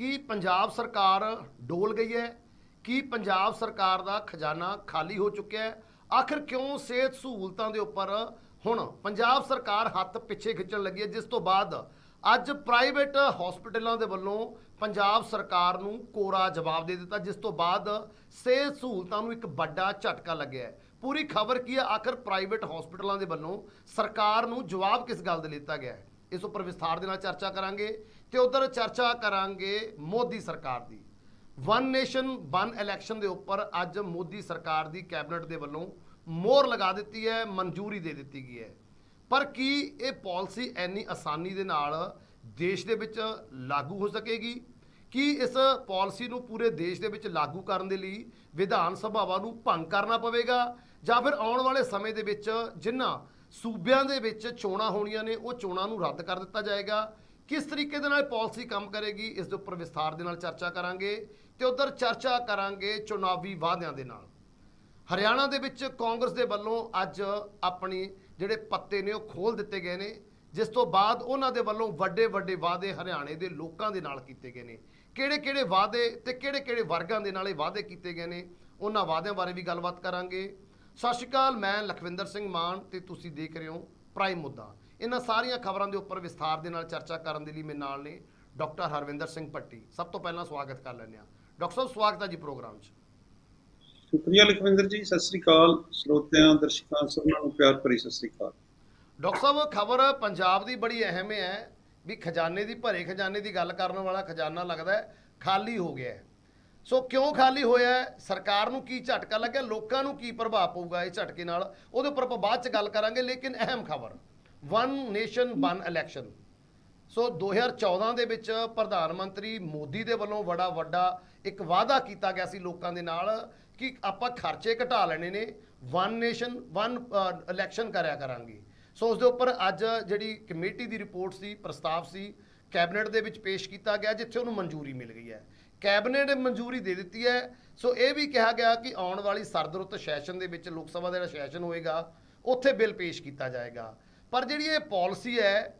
ਕੀ ਪੰਜਾਬ ਸਰਕਾਰ ਡੋਲ ਗਈ ਹੈ? ਕੀ ਪੰਜਾਬ ਸਰਕਾਰ ਦਾ ਖਜ਼ਾਨਾ ਖਾਲੀ ਹੋ ਚੁੱਕਿਆ ਹੈ? ਆਖਿਰ ਕਿਉਂ ਸਿਹਤ ਸਹੂਲਤਾਂ ਦੇ ਉੱਪਰ ਹੁਣ ਪੰਜਾਬ ਸਰਕਾਰ ਹੱਥ ਪਿੱਛੇ ਖਿੱਚਣ ਲੱਗੀ ਹੈ, ਜਿਸ ਤੋਂ ਬਾਅਦ ਅੱਜ ਪ੍ਰਾਈਵੇਟ ਹਸਪੀਟਲਾਂ ਦੇ ਵੱਲੋਂ ਪੰਜਾਬ ਸਰਕਾਰ ਨੂੰ ਕੋਰਾ ਜਵਾਬ ਦੇ ਦਿੱਤਾ, ਜਿਸ ਤੋਂ ਬਾਅਦ ਸਿਹਤ ਸਹੂਲਤਾਂ ਨੂੰ ਇੱਕ ਵੱਡਾ ਝਟਕਾ ਲੱਗਿਆ ਹੈ। ਪੂਰੀ ਖਬਰ ਕੀ ਹੈ? ਆਖਰ ਪ੍ਰਾਈਵੇਟ ਹਸਪੀਟਲਾਂ ਦੇ ਵੱਲੋਂ ਸਰਕਾਰ ਨੂੰ ਜਵਾਬ ਕਿਸ ਗੱਲ ਦੇ ਦਿੱਤਾ ਗਿਆ ਹੈ? ਇਸ ਉੱਪਰ ਵਿਸਥਾਰ ਦੇ ਨਾਲ ਚਰਚਾ ਕਰਾਂਗੇ। ਤੇ ਉਧਰ ਚਰਚਾ ਕਰਾਂਗੇ ਮੋਦੀ ਸਰਕਾਰ ਦੀ। ਵਨ ਨੇਸ਼ਨ ਵਨ ਇਲੈਕਸ਼ਨ ਦੇ ਉੱਪਰ ਅੱਜ ਮੋਦੀ ਸਰਕਾਰ ਦੀ ਕੈਬਨਿਟ ਦੇ ਵੱਲੋਂ ਮੋਹਰ ਲਗਾ ਦਿੱਤੀ ਹੈ, ਮਨਜ਼ੂਰੀ ਦੇ ਦਿੱਤੀ ਗਈ ਹੈ। ਪਰ ਕੀ ਇਹ ਪਾਲਿਸੀ ਇੰਨੀ ਆਸਾਨੀ ਦੇ ਨਾਲ ਦੇਸ਼ ਦੇ ਵਿੱਚ ਲਾਗੂ ਹੋ ਸਕੇਗੀ? ਕੀ ਇਸ ਪਾਲਿਸੀ ਨੂੰ ਪੂਰੇ ਦੇਸ਼ ਦੇ ਵਿੱਚ ਲਾਗੂ ਕਰਨ ਦੇ ਲਈ ਵਿਧਾਨ ਸਭਾਵਾਂ ਨੂੰ ਭੰਗ ਕਰਨਾ ਪਵੇਗਾ? ਜਾਂ ਫਿਰ ਆਉਣ ਵਾਲੇ ਸਮੇਂ ਦੇ ਵਿੱਚ ਜਿਨ੍ਹਾਂ ਸੂਬਿਆਂ ਦੇ ਵਿੱਚ ਚੋਣਾਂ ਹੋਣੀਆਂ ਨੇ, ਉਹ ਚੋਣਾਂ ਨੂੰ ਰੱਦ ਕਰ ਦਿੱਤਾ ਜਾਏਗਾ? ਕਿਸ ਤਰੀਕੇ ਦੇ ਨਾਲ ਪਾਲਿਸੀ ਕੰਮ ਕਰੇਗੀ, ਇਸ ਦੇ ਉੱਪਰ ਵਿਸਥਾਰ ਦੇ ਨਾਲ ਚਰਚਾ ਕਰਾਂਗੇ ਤੇ ਉਧਰ ਚਰਚਾ ਕਰਾਂਗੇ ਚੁਣਾਵੀ ਵਾਅਦਿਆਂ ਦੇ ਨਾਲ। ਹਰਿਆਣਾ ਦੇ ਵਿੱਚ ਕਾਂਗਰਸ ਦੇ ਵੱਲੋਂ ਅੱਜ ਆਪਣੀ ਜਿਹੜੇ ਪੱਤੇ ਨੇ ਉਹ ਖੋਲ ਦਿੱਤੇ ਗਏ ਨੇ, ਜਿਸ ਤੋਂ ਬਾਅਦ ਉਹਨਾਂ ਦੇ ਵੱਲੋਂ ਵੱਡੇ ਵੱਡੇ ਵਾਅਦੇ ਹਰਿਆਣੇ ਦੇ ਲੋਕਾਂ ਦੇ ਨਾਲ ਕੀਤੇ ਗਏ ਨੇ। ਕਿਹੜੇ ਕਿਹੜੇ ਵਾਅਦੇ ਤੇ ਕਿਹੜੇ ਕਿਹੜੇ ਵਰਗਾਂ ਦੇ ਨਾਲ ਇਹ ਵਾਅਦੇ ਕੀਤੇ ਗਏ ਨੇ, ਉਹਨਾਂ ਵਾਅਦਿਆਂ ਬਾਰੇ ਵੀ ਗੱਲਬਾਤ ਕਰਾਂਗੇ। ਸਤਿ ਸ਼੍ਰੀ ਅਕਾਲ, ਮੈਂ ਲਖਵਿੰਦਰ ਸਿੰਘ ਮਾਨ ਤੇ ਤੁਸੀਂ ਦੇਖ ਰਹੇ ਹੋ ਪ੍ਰਾਈਮ ਮੁੱਦਾ ਇਹਨਾਂ ਸਾਰੀਆਂ ਖਬਰਾਂ ਦੇ ਉੱਪਰ ਵਿਸਥਾਰ ਦੇ ਨਾਲ ਚਰਚਾ ਕਰਨ ਦੇ ਲਈ ਮੇਰੇ ਨਾਲ ਨੇ ਡਾਕਟਰ ਹਰਵਿੰਦਰ ਸਿੰਘ ਪੱਟੀ ਸਭ ਤੋਂ ਪਹਿਲਾਂ ਸਵਾਗਤ ਕਰ ਲੈਂਦੇ ਹਾਂ। ਡਾਕਟਰ ਸਾਹਿਬ ਸਵਾਗਤ ਹੈ ਜੀ ਪ੍ਰੋਗਰਾਮ 'ਚ। ਸ਼ੁਕਰੀਆ ਲਖਵਿੰਦਰ ਜੀ ਸਤਿ ਸ੍ਰੀ ਅਕਾਲ ਸਰੋਤਿਆਂ ਦਰਸ਼ਕਾਂ ਸਭਨਾਂ ਨੂੰ ਪਿਆਰ ਭਰੀ ਸਤਿ ਸ੍ਰੀ ਅਕਾਲ। ਡਾਕਟਰ ਸਾਹਿਬ ਖਬਰ ਪੰਜਾਬ ਦੀ ਬੜੀ ਅਹਿਮ ਹੈ ਵੀ ਖਜ਼ਾਨੇ ਦੀ ਭਰੇ ਖਜ਼ਾਨੇ ਦੀ ਗੱਲ ਕਰਨ ਵਾਲਾ ਖਜ਼ਾਨਾ ਲੱਗਦਾ ਹੈ ਖਾਲੀ ਹੋ ਗਿਆ ਹੈ। ਸੋ ਕਿਉਂ ਖਾਲੀ ਹੋਇਆ? ਸਰਕਾਰ ਨੂੰ ਕੀ ਝਟਕਾ ਲੱਗਿਆ? ਲੋਕਾਂ ਨੂੰ ਕੀ ਪ੍ਰਭਾਵ ਪਊਗਾ ਇਹ ਝਟਕੇ ਨਾਲ? ਉਹਦੇ ਉੱਪਰ ਆਪਾਂ ਬਾਅਦ ਚ ਗੱਲ ਕਰਾਂਗੇ ਲੇਕਿਨ ਅਹਿਮ ਖਬਰ। One nation one election so 2014 ਦੇ ਵਿੱਚ ਪ੍ਰਧਾਨ ਮੰਤਰੀ ਮੋਦੀ ਦੇ ਵੱਲੋਂ ਬੜਾ ਵੱਡਾ ਇੱਕ ਵਾਅਦਾ ਕੀਤਾ ਗਿਆ ਸੀ ਲੋਕਾਂ ਦੇ ਨਾਲ ਕਿ ਆਪਾਂ ਖਰਚੇ ਘਟਾ ਲੈਣੇ ਨੇ। ਵਨ ਨੇਸ਼ਨ ਵਨ ਇਲੈਕਸ਼ਨ ਕਰਿਆ ਕਰਾਂਗੇ। ਸੋ ਉਸ ਦੇ ਉੱਪਰ ਅੱਜ ਜਿਹੜੀ ਕਮੇਟੀ ਦੀ ਰਿਪੋਰਟ ਸੀ, ਪ੍ਰਸਤਾਵ ਸੀ, ਕੈਬਨਿਟ ਦੇ ਵਿੱਚ ਪੇਸ਼ ਕੀਤਾ ਗਿਆ, ਜਿੱਥੇ ਉਹਨੂੰ ਮਨਜ਼ੂਰੀ ਮਿਲ ਗਈ ਹੈ। ਕੈਬਨਿਟ ਨੇ ਮਨਜ਼ੂਰੀ ਦੇ ਦਿੱਤੀ ਹੈ। ਸੋ ਇਹ ਵੀ ਕਿਹਾ ਗਿਆ ਕਿ ਆਉਣ ਵਾਲੀ ਸਰਦ ਰੁੱਤ ਸੈਸ਼ਨ ਦੇ ਵਿੱਚ, ਲੋਕ ਸਭਾ ਦਾ ਜਿਹੜਾ ਸੈਸ਼ਨ ਹੋਏਗਾ, ਉੱਥੇ ਬਿੱਲ ਪੇਸ਼ ਕੀਤਾ ਜਾਏਗਾ। ਪਰ ਜਿਹੜੀ ਇਹ ਪਾਲਿਸੀ ਹੈ,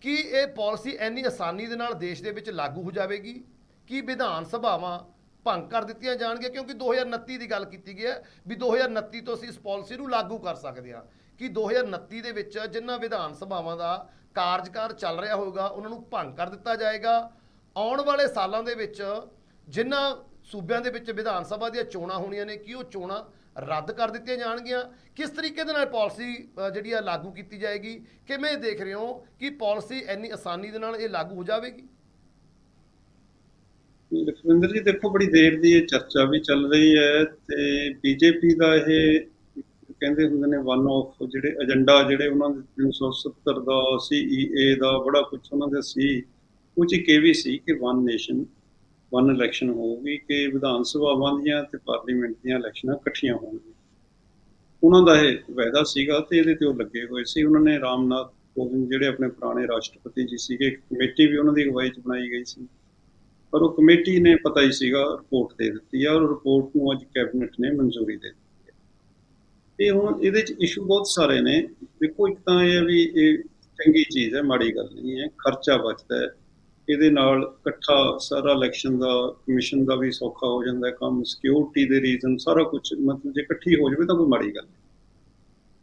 ਕਿ ਇਹ ਪਾਲਿਸੀ ਇੰਨੀ ਆਸਾਨੀ ਦੇ ਨਾਲ ਦੇਸ਼ ਦੇ ਵਿੱਚ ਲਾਗੂ ਹੋ ਜਾਵੇਗੀ? ਕਿ ਵਿਧਾਨ ਸਭਾਵਾਂ ਭੰਗ ਕਰ ਦਿੱਤੀਆਂ ਜਾਣਗੀਆਂ? ਕਿਉਂਕਿ 2029 ਦੀ ਗੱਲ ਕੀਤੀ ਗਈ ਹੈ ਵੀ 2029 ਤੋਂ ਅਸੀਂ ਇਸ ਪਾਲਿਸੀ ਨੂੰ ਲਾਗੂ ਕਰ ਸਕਦੇ ਹਾਂ। ਕਿ 2029 ਦੇ ਵਿੱਚ ਜਿਨ੍ਹਾਂ ਵਿਧਾਨ ਸਭਾਵਾਂ ਦਾ ਕਾਰਜਕਾਰ ਚੱਲ ਰਿਹਾ ਹੋਊਗਾ, ਉਹਨਾਂ ਨੂੰ ਭੰਗ ਕਰ ਦਿੱਤਾ ਜਾਏਗਾ? ਆਉਣ ਵਾਲੇ ਸਾਲਾਂ ਦੇ ਵਿੱਚ ਜਿਨ੍ਹਾਂ ਸੂਬਿਆਂ ਦੇ ਵਿੱਚ ਵਿਧਾਨ ਸਭਾ ਦੀਆਂ ਚੋਣਾਂ ਹੋਣੀਆਂ ਨੇ, ਕਿ ਉਹ ਚੋਣਾਂ ਰੱਦ ਕਰ ਦਿੱਤੀਆਂ ਜਾਣਗੀਆਂ। ਕਿਸ ਤਰੀਕੇ ਦੇ ਨਾਲ ਪਾਲਿਸੀ ਜਿਹੜੀ ਆ, ਲਾਗੂ ਕੀਤੀ ਜਾਏਗੀ? ਕਿਵੇਂ ਦੇਖ ਰਹੇ ਹੋ ਕਿ ਪਾਲਿਸੀ ਇੰਨੀ ਆਸਾਨੀ ਦੇ ਨਾਲ ਇਹ ਲਾਗੂ ਹੋ ਜਾਵੇਗੀ? ਲਖਵਿੰਦਰ ਜੀ, ਦੇਖੋ, ਬੜੀ ਦੇਰ ਦੀ ਇਹ ਚਰਚਾ ਵੀ ਚੱਲ ਰਹੀ ਹੈ ਤੇ ਬੀਜੇਪੀ ਦਾ ਇਹ ਕਹਿੰਦੇ ਹੁੰਦੇ ਨੇ ਵਨ ਆਫ ਜਿਹੜੇ ਏਜੰਡਾ ਜਿਹੜੇ ਉਹਨਾਂ ਦੇ 370 ਦਾ ਸੀਈਏ ਦਾ, ਬੜਾ ਕੁਝ ਉਹਨਾਂ ਦਾ ਸੀ। ਕੁਝ ਇੱਕ ਇਹ ਵੀ ਸੀ ਕਿ ਵਨ ਨੇਸ਼ਨ ਵਨ ਇਲੈਕਸ਼ਨ ਹੋਊਗੀ ਕਿ ਵਿਧਾਨ ਸਭਾਵਾਂ ਦੀਆਂ ਤੇ ਪਾਰਲੀਮੈਂਟ ਦੀਆਂ ਇਲੈਕਸ਼ਨਾਂ ਇਕੱਠੀਆਂ ਹੋਣਗੀਆਂ। ਉਹਨਾਂ ਦਾ ਇਹ ਵਾਅਦਾ ਸੀਗਾ ਤੇ ਇਹਦੇ ਤੇ ਉਹ ਲੱਗੇ ਹੋਏ ਸੀ। ਉਹਨਾਂ ਨੇ ਰਾਮਨਾਥ ਕੋਵਿੰਦ ਜਿਹੜੇ ਆਪਣੇ ਪੁਰਾਣੇ ਰਾਸ਼ਟਰਪਤੀ ਜੀ ਸੀਗੇ, ਇੱਕ ਕਮੇਟੀ ਵੀ ਉਹਨਾਂ ਦੀ ਅਗਵਾਈ 'ਚ ਬਣਾਈ ਗਈ ਸੀ। ਪਰ ਉਹ ਕਮੇਟੀ ਨੇ ਪਤਾ ਹੀ ਸੀਗਾ ਰਿਪੋਰਟ ਦੇ ਦਿੱਤੀ ਆ ਔਰ ਰਿਪੋਰਟ ਨੂੰ ਅੱਜ ਕੈਬਨਿਟ ਨੇ ਮਨਜ਼ੂਰੀ ਦੇ ਦਿੱਤੀ ਹੈ ਤੇ ਹੁਣ ਇਹਦੇ 'ਚ ਇਸ਼ੂ ਬਹੁਤ ਸਾਰੇ ਨੇ। ਦੇਖੋ ਇੱਕ ਤਾਂ ਇਹ ਹੈ ਵੀ ਇਹ ਚੰਗੀ ਚੀਜ਼ ਹੈ, ਮਾੜੀ ਗੱਲ ਨਹੀਂ ਹੈ। ਖਰਚਾ ਬਚਦਾ ਹੈ। ਇਹਦੇ ਨਾਲ ਇਕੱਠਾ ਸਾਰਾ ਇਲੈਕਸ਼ਨ ਦਾ ਕਮਿਸ਼ਨ ਦਾ ਵੀ ਸੌਖਾ ਹੋ ਜਾਂਦਾ ਹੈ, ਕੰਮ ਸਿਕਿਉਰਿਟੀ ਦੇ ਰੀਜ਼ਨ ਸਾਰਾ ਕੁਝ ਮਤਲਬ ਜੇ ਇਕੱਠੀ ਹੋ ਜਾਵੇ ਤਾਂ ਕੋਈ ਮਾੜੀ ਗੱਲ ਨਹੀਂ।